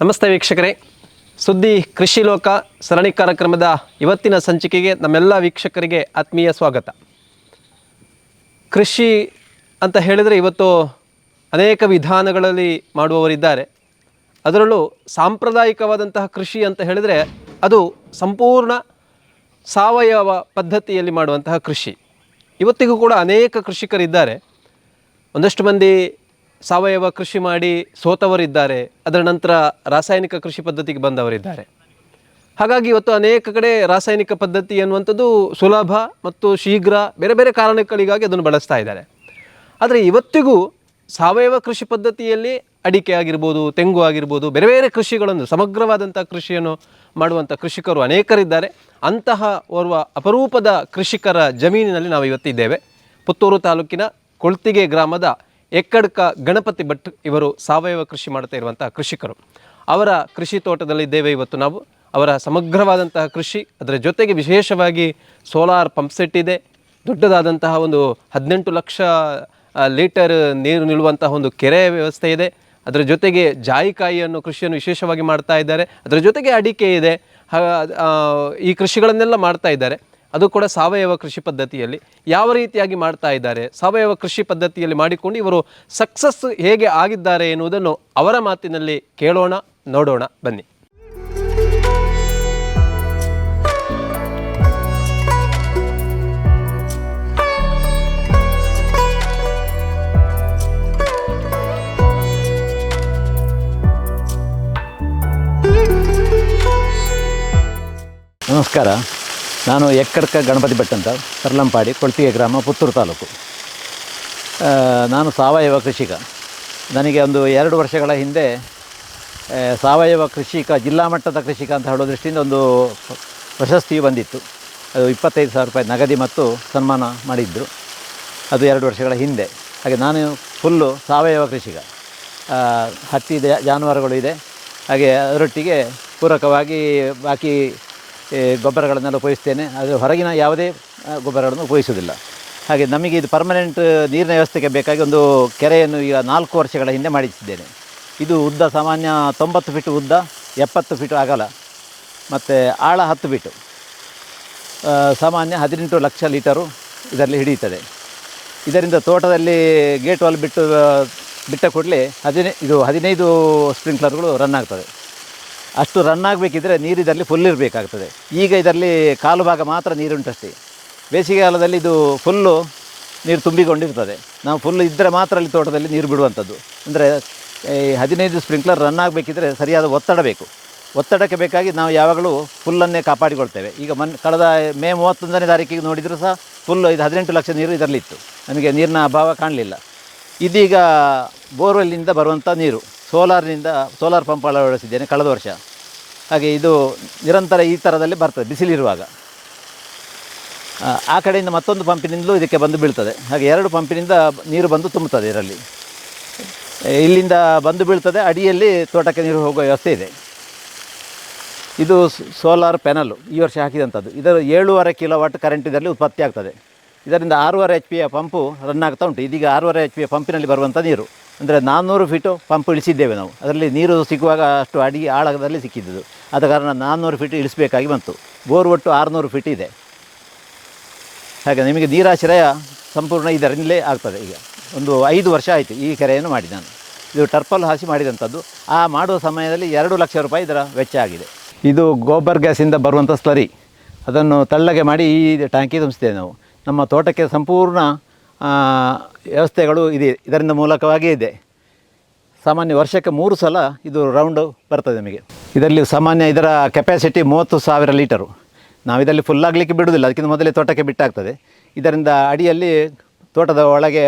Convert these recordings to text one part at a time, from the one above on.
ನಮಸ್ತೆ ವೀಕ್ಷಕರೇ. ಸುದ್ದಿ ಕೃಷಿ ಲೋಕ ಸರಣಿ ಕಾರ್ಯಕ್ರಮದ ಇವತ್ತಿನ ಸಂಚಿಕೆಗೆ ನಮ್ಮೆಲ್ಲ ವೀಕ್ಷಕರಿಗೆ ಆತ್ಮೀಯ ಸ್ವಾಗತ. ಕೃಷಿ ಅಂತ ಹೇಳಿದರೆ ಇವತ್ತು ಅನೇಕ ವಿಧಾನಗಳಲ್ಲಿ ಮಾಡುವವರಿದ್ದಾರೆ. ಅದರಲ್ಲೂ ಸಾಂಪ್ರದಾಯಿಕವಾದಂತಹ ಕೃಷಿ ಅಂತ ಹೇಳಿದರೆ ಅದು ಸಂಪೂರ್ಣ ಸಾವಯವ ಪದ್ಧತಿಯಲ್ಲಿ ಮಾಡುವಂತಹ ಕೃಷಿ. ಇವತ್ತಿಗೂ ಕೂಡ ಅನೇಕ ಕೃಷಿಕರಿದ್ದಾರೆ. ಒಂದಷ್ಟು ಮಂದಿ ಸಾವಯವ ಕೃಷಿ ಮಾಡಿ ಸೋತವರಿದ್ದಾರೆ. ಅದರ ನಂತರ ರಾಸಾಯನಿಕ ಕೃಷಿ ಪದ್ಧತಿಗೆ ಬಂದವರಿದ್ದಾರೆ. ಹಾಗಾಗಿ ಇವತ್ತು ಅನೇಕ ಕಡೆ ರಾಸಾಯನಿಕ ಪದ್ಧತಿ ಎನ್ನುವಂಥದ್ದು ಸುಲಭ ಮತ್ತು ಶೀಘ್ರ ಬೇರೆ ಬೇರೆ ಕಾರಣಗಳಿಗಾಗಿ ಅದನ್ನು ಬಳಸ್ತಾ ಇದ್ದಾರೆ. ಆದರೆ ಇವತ್ತಿಗೂ ಸಾವಯವ ಕೃಷಿ ಪದ್ಧತಿಯಲ್ಲಿ ಅಡಿಕೆ ಆಗಿರ್ಬೋದು, ತೆಂಗು ಆಗಿರ್ಬೋದು, ಬೇರೆ ಬೇರೆ ಕೃಷಿಗಳನ್ನು ಸಮಗ್ರವಾದಂಥ ಕೃಷಿಯನ್ನು ಮಾಡುವಂಥ ಕೃಷಿಕರು ಅನೇಕರಿದ್ದಾರೆ. ಅಂತಹ ಓರ್ವ ಅಪರೂಪದ ಕೃಷಿಕರ ಜಮೀನಿನಲ್ಲಿ ನಾವು ಇವತ್ತಿದ್ದೇವೆ ಪುತ್ತೂರು ತಾಲೂಕಿನ ಕೊಳ್ತಿಗೆ ಗ್ರಾಮದ ಎಕ್ಕಡ್ಕ ಗಣಪತಿ ಭಟ್ ಇವರು ಸಾವಯವ ಕೃಷಿ ಮಾಡ್ತಾ ಇರುವಂತಹ ಕೃಷಿಕರು. ಅವರ ಕೃಷಿ ತೋಟದಲ್ಲಿದ್ದೇವೆ ಇವತ್ತು ನಾವು. ಅವರ ಸಮಗ್ರವಾದಂತಹ ಕೃಷಿ, ಅದರ ಜೊತೆಗೆ ವಿಶೇಷವಾಗಿ ಸೋಲಾರ್ ಪಂಪ್ ಸೆಟ್ ಇದೆ. ದೊಡ್ಡದಾದಂತಹ ಒಂದು ಹದಿನೆಂಟು ಲಕ್ಷ ಲೀಟರ್ ನೀರು ನಿಲ್ಲುವಂತಹ ಒಂದು ಕೆರೆ ವ್ಯವಸ್ಥೆ ಇದೆ. ಅದರ ಜೊತೆಗೆ ಜಾಯಿಕಾಯಿಯನ್ನು ಕೃಷಿಯನ್ನು ವಿಶೇಷವಾಗಿ ಮಾಡ್ತಾ ಇದ್ದಾರೆ. ಅದರ ಜೊತೆಗೆ ಅಡಿಕೆ ಇದೆ. ಈ ಕೃಷಿಗಳನ್ನೆಲ್ಲ ಮಾಡ್ತಾ ಇದ್ದಾರೆ. ಅದು ಕೂಡ ಸಾವಯವ ಕೃಷಿ ಪದ್ಧತಿಯಲ್ಲಿ ಯಾವ ರೀತಿಯಾಗಿ ಮಾಡ್ತಾ ಇದ್ದಾರೆ, ಸಾವಯವ ಕೃಷಿ ಪದ್ಧತಿಯಲ್ಲಿ ಮಾಡಿಕೊಂಡು ಇವರು ಸಕ್ಸಸ್ ಹೇಗೆ ಆಗಿದ್ದಾರೆ ಎನ್ನುವುದನ್ನು ಅವರ ಮಾತಿನಲ್ಲಿ ಕೇಳೋಣ, ನೋಡೋಣ, ಬನ್ನಿ. ನಮಸ್ಕಾರ. ನಾನು ಎಕ್ಕಡ್ಕ ಗಣಪತಿ ಭಟ್ ಅಂತ ಕರ್ಲಂಪಾಡಿ ಕೊಳ್ತಿಗೆ ಗ್ರಾಮ ಪುತ್ತೂರು ತಾಲೂಕು. ನಾನು ಸಾವಯವ ಕೃಷಿಕ. ನನಗೆ ಒಂದು ಎರಡು ವರ್ಷಗಳ ಹಿಂದೆ ಸಾವಯವ ಕೃಷಿಕ, ಜಿಲ್ಲಾ ಮಟ್ಟದ ಕೃಷಿಕ ಅಂತ ಹೇಳೋ ದೃಷ್ಟಿಯಿಂದ ಒಂದು ಪ್ರಶಸ್ತಿಯು ಬಂದಿತ್ತು. ಅದು ಇಪ್ಪತ್ತೈದು ಸಾವಿರ ರೂಪಾಯಿ ನಗದಿ ಮತ್ತು ಸನ್ಮಾನ ಮಾಡಿದ್ದರು ಅದು ಎರಡು ವರ್ಷಗಳ ಹಿಂದೆ. ಹಾಗೆ ನಾನು ಫುಲ್ಲು ಸಾವಯವ ಕೃಷಿಕ. ಹತ್ತಿ ಜಾನುವಾರುಗಳು ಇದೆ. ಹಾಗೆ ಅದರೊಟ್ಟಿಗೆ ಪೂರಕವಾಗಿ ಬಾಕಿ ಗೊಬ್ಬರಗಳನ್ನೆಲ್ಲ ಉಪಯೋಗಿಸ್ತೇನೆ. ಅದು ಹೊರಗಿನ ಯಾವುದೇ ಗೊಬ್ಬರಗಳನ್ನು ಉಪಯೋಗಿಸುವುದಿಲ್ಲ. ಹಾಗೆ ನಮಗೆ ಇದು ಪರ್ಮನೆಂಟ್ ನೀರಿನ ವ್ಯವಸ್ಥೆಗೆ ಬೇಕಾಗಿ ಒಂದು ಕೆರೆಯನ್ನು ಈಗ ನಾಲ್ಕು ವರ್ಷಗಳ ಹಿಂದೆ ಮಾಡಿಸಿದ್ದೇನೆ. ಇದು ಉದ್ದ ಸಾಮಾನ್ಯ ತೊಂಬತ್ತು ಫೀಟು ಉದ್ದ, ಎಪ್ಪತ್ತು ಫೀಟು ಅಗಲ, ಮತ್ತು ಆಳ ಹತ್ತು ಫೀಟು. ಸಾಮಾನ್ಯ ಹದಿನೆಂಟು ಲಕ್ಷ ಲೀಟರು ಇದರಲ್ಲಿ ಹಿಡಿಯುತ್ತದೆ. ಇದರಿಂದ ತೋಟದಲ್ಲಿ ಗೇಟ್ ವಾಲ್ ಬಿಟ್ಟು ಬಿಟ್ಟ ಕೂಡಲೇ ಹದಿನೈ, ಇದು ಹದಿನೈದು ಸ್ಪ್ರಿಂಕ್ಲರ್ಗಳು ರನ್ ಆಗ್ತದೆ ಅಷ್ಟು ರನ್ ಆಗಬೇಕಿದ್ರೆ ನೀರು ಇದರಲ್ಲಿ ಫುಲ್ ಇರಬೇಕಾಗ್ತದೆ. ಈಗ ಇದರಲ್ಲಿ ಕಾಲು ಭಾಗ ಮಾತ್ರ ನೀರುಂಟಷ್ಟೇ. ಬೇಸಿಗೆಗಾಲದಲ್ಲಿ ಇದು ಫುಲ್ಲು ನೀರು ತುಂಬಿಕೊಂಡಿರ್ತದೆ. ನಾವು ಫುಲ್ ಇದ್ದರೆ ಮಾತ್ರ ಅಲ್ಲಿ ತೋಟದಲ್ಲಿ ನೀರು ಬಿಡುವಂಥದ್ದು. ಅಂದರೆ ಹದಿನೈದು ಸ್ಪ್ರಿಂಕ್ಲರ್ ರನ್ ಆಗಬೇಕಿದ್ರೆ ಸರಿಯಾದ ಒತ್ತಡ ಬೇಕು. ಒತ್ತಡಕ್ಕೆ ಬೇಕಾಗಿ ನಾವು ಯಾವಾಗಲೂ ಫುಲ್ಲನ್ನೇ ಕಾಪಾಡಿಕೊಳ್ತೇವೆ. ಈಗ ಮನ್ ಕಳೆದ ಮೇ ಮೂವತ್ತೊಂದನೇ ತಾರೀಕಿಗೆ ನೋಡಿದರೂ ಸಹ ಫುಲ್ ಇದು ಹದಿನೆಂಟು ಲಕ್ಷ ನೀರು ಇದರಲ್ಲಿತ್ತು. ನಮಗೆ ನೀರಿನ ಅಭಾವ ಕಾಣಲಿಲ್ಲ. ಇದೀಗ ಬೋರ್ವೆಲ್ನಿಂದ ಬರುವಂಥ ನೀರು ಸೋಲಾರ್ನಿಂದ ಸೋಲಾರ್ ಪಂಪ್ ಅಳವಡಿಸಿದ್ದೇನೆ ಕಳೆದ ವರ್ಷ. ಹಾಗೆ ಇದು ನಿರಂತರ ಈ ಥರದಲ್ಲಿ ಬರ್ತದೆ ಬಿಸಿಲಿರುವಾಗ. ಆ, ಕಡೆಯಿಂದ ಮತ್ತೊಂದು ಪಂಪಿನಿಂದಲೂ ಇದಕ್ಕೆ ಬಂದು ಬೀಳ್ತದೆ. ಹಾಗೆ ಎರಡು ಪಂಪಿನಿಂದ ನೀರು ಬಂದು ತುಂಬುತ್ತದೆ ಇದರಲ್ಲಿ. ಇಲ್ಲಿಂದ ಬಂದು ಬೀಳ್ತದೆ ಅಡಿಯಲ್ಲಿ ತೋಟಕ್ಕೆ ನೀರು ಹೋಗುವ ವ್ಯವಸ್ಥೆ ಇದೆ. ಇದು ಸೋಲಾರ್ ಪ್ಯಾನಲ್ಲು ಈ ವರ್ಷ ಹಾಕಿದಂಥದ್ದು. ಇದರ ಏಳುವರೆ ಕಿಲೋ ವಾಟ್ ಕರೆಂಟ್ ಇದರಲ್ಲಿ ಉತ್ಪತ್ತಿ ಆಗ್ತದೆ ಇದರಿಂದ ಆರೂವರೆ ಎಚ್ ಪಿಯ ಪಂಪು ರನ್ ಆಗ್ತಾ ಉಂಟು. ಇದೀಗ ಆರೂವರೆ ಎಚ್ ಪಿಯ ಪಂಪಿನಲ್ಲಿ ಬರುವಂಥ ನೀರು. ಅಂದರೆ ನಾನ್ನೂರು ಫೀಟು ಪಂಪ್ ಇಳಿಸಿದ್ದೇವೆ ನಾವು. ಅದರಲ್ಲಿ ನೀರು ಸಿಗುವಾಗ ಅಷ್ಟು ಅಡಿ ಆಳದಲ್ಲಿ ಸಿಕ್ಕಿದ್ದು ಆದ ಕಾರಣ ನಾನ್ನೂರು ಫೀಟ್ ಇಳಿಸಬೇಕಾಗಿ ಬಂತು. ಬೋರ್ ಒಟ್ಟು ಆರುನೂರು ಫೀಟ್ ಇದೆ. ಹಾಗೆ ನಿಮಗೆ ನೀರಾಶ್ರಯ ಸಂಪೂರ್ಣ ಇದರಿಂದಲೇ ಆಗ್ತದೆ ಈಗ. ಒಂದು ಐದು ವರ್ಷ ಆಯಿತು ಈ ಕೆರೆಯನ್ನು ಮಾಡಿ ನಾನು. ಇದು ಟರ್ಪಲ್ ಹಾಸಿ ಮಾಡಿದಂಥದ್ದು. ಆ ಮಾಡುವ ಸಮಯದಲ್ಲಿ ಎರಡು ಲಕ್ಷ ರೂಪಾಯಿ ಇದರ ವೆಚ್ಚ ಆಗಿದೆ. ಇದು ಗೋಬರ್ ಗ್ಯಾಸಿಂದ ಬರುವಂಥ ಸ್ಲರಿ. ಅದನ್ನು ತಳ್ಳಗೆ ಮಾಡಿ ಈ ಟ್ಯಾಂಕಿ ತುಂಬಿಸ್ತೇವೆ ನಾವು. ನಮ್ಮ ತೋಟಕ್ಕೆ ಸಂಪೂರ್ಣ ವ್ಯವಸ್ಥೆಗಳು ಇದೆ. ಇದರಿಂದ ಮೂಲಕವಾಗಿ ಇದೆ. ಸಾಮಾನ್ಯ ವರ್ಷಕ್ಕೆ ಮೂರು ಸಲ ಇದು ರೌಂಡು ಬರ್ತದೆ ನಮಗೆ. ಇದರಲ್ಲಿ ಸಾಮಾನ್ಯ ಇದರ ಕೆಪಾಸಿಟಿ ಮೂವತ್ತು ಸಾವಿರ ಲೀಟರು. ನಾವು ಇದರಲ್ಲಿ ಫುಲ್ ಆಗಲಿಕ್ಕೆ ಬಿಡುವುದಿಲ್ಲ. ಅದಕ್ಕಿಂತ ಮೊದಲೇ ತೋಟಕ್ಕೆ ಬಿಟ್ಟಾಗ್ತದೆ. ಇದರಿಂದ ಅಡಿಯಲ್ಲಿ ತೋಟದ ಒಳಗೆ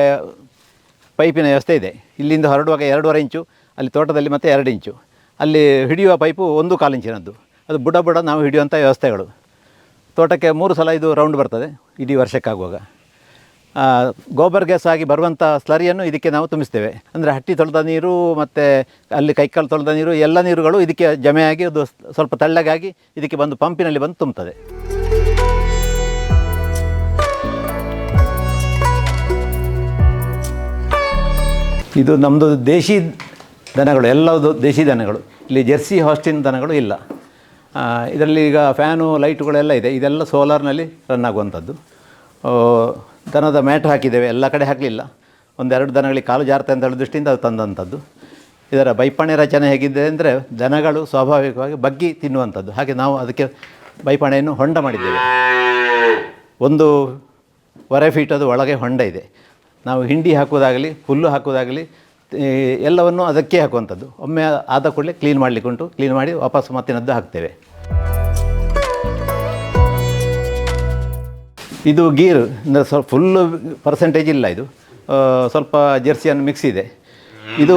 ಪೈಪಿನ ವ್ಯವಸ್ಥೆ ಇದೆ. ಇಲ್ಲಿಂದ ಹೊರಡುವಾಗ ಎರಡೂವರೆ ಇಂಚು, ಅಲ್ಲಿ ತೋಟದಲ್ಲಿ ಮತ್ತೆ ಎರಡು ಇಂಚು. ಅಲ್ಲಿ ಹಿಡಿಯುವ ಪೈಪು ಒಂದು ಕಾಲು ಇಂಚಿನದ್ದು. ಅದು ಬುಡ ಬುಡ ನಾವು ಹಿಡಿಯುವಂಥ ವ್ಯವಸ್ಥೆಗಳು. ತೋಟಕ್ಕೆ ಮೂರು ಸಲ ಇದು ರೌಂಡ್ ಬರ್ತದೆ. ಇಡೀ ವರ್ಷಕ್ಕಾಗುವಾಗ ಗೋಬರ್ ಗ್ಯಾಸ್ ಆಗಿ ಬರುವಂಥ ಸ್ಲರಿಯನ್ನು ಇದಕ್ಕೆ ನಾವು ತುಂಬಿಸ್ತೇವೆ. ಅಂದರೆ ಹಟ್ಟಿ ತೊಳೆದ ನೀರು ಮತ್ತು ಅಲ್ಲಿ ಕೈಕಾಲು ತೊಳೆದ ನೀರು ಎಲ್ಲ ನೀರುಗಳು ಇದಕ್ಕೆ ಜಮೆಯಾಗಿ ಅದು ಸ್ವಲ್ಪ ತಳ್ಳಗಾಗಿ ಇದಕ್ಕೆ ಬಂದು ಪಂಪಿನಲ್ಲಿ ಬಂದು ತುಂಬುತ್ತದೆ. ಇದು ನಮ್ಮದು ದೇಶಿ ದನಗಳು ಎಲ್ಲವುದು ದೇಶಿ ದನಗಳು. ಇಲ್ಲಿ ಜೆರ್ಸಿ ಹಾಸ್ಟಿನ್ ದನಗಳು ಇಲ್ಲ. ಇದರಲ್ಲಿ ಈಗ ಫ್ಯಾನು, ಲೈಟುಗಳೆಲ್ಲ ಇದೆ. ಇದೆಲ್ಲ ಸೋಲಾರ್ನಲ್ಲಿ ರನ್ ಆಗುವಂಥದ್ದು. ದನದ ಮ್ಯಾಟ್ ಹಾಕಿದ್ದೇವೆ, ಎಲ್ಲ ಕಡೆ ಹಾಕಲಿಲ್ಲ. ಒಂದೆರಡು ದನಗಳಿಗೆ ಕಾಲು ಜಾರತೆ ಅಂತ ಹೇಳೋ ದೃಷ್ಟಿಯಿಂದ ಅದು ತಂದಂಥದ್ದು. ಇದರ ಬೈಪಣೆ ರಚನೆ ಹೇಗಿದೆ ಅಂದರೆ ದನಗಳು ಸ್ವಾಭಾವಿಕವಾಗಿ ಬಗ್ಗಿ ತಿನ್ನುವಂಥದ್ದು. ಹಾಗೆ ನಾವು ಅದಕ್ಕೆ ಬೈಪಣೆಯನ್ನು ಹೊಂಡ ಮಾಡಿದ್ದೇವೆ. ಒಂದು ವರೆ ಫೀಟದು ಒಳಗೆ ಹೊಂಡ ಇದೆ. ನಾವು ಹಿಂಡಿ ಹಾಕೋದಾಗಲಿ ಹುಲ್ಲು ಹಾಕೋದಾಗಲಿ ಎಲ್ಲವನ್ನು ಅದಕ್ಕೆ ಹಾಕುವಂಥದ್ದು. ಒಮ್ಮೆ ಆದ ಕೂಡಲೇ ಕ್ಲೀನ್ ಮಾಡಲಿಕ್ಕುಂಟು. ಕ್ಲೀನ್ ಮಾಡಿ ವಾಪಸ್ ಮತ್ತಿನದ್ದು ಹಾಕ್ತೇವೆ. ಇದು ಗೀರ್ ಅಂದರೆ ಸ್ವಲ್ಪ ಫುಲ್ಲು ಪರ್ಸೆಂಟೇಜ್ ಇಲ್ಲ ಇದು. ಸ್ವಲ್ಪ ಜೆರ್ಸಿಯನ್ನು ಮಿಕ್ಸ್ ಇದೆ. ಇದು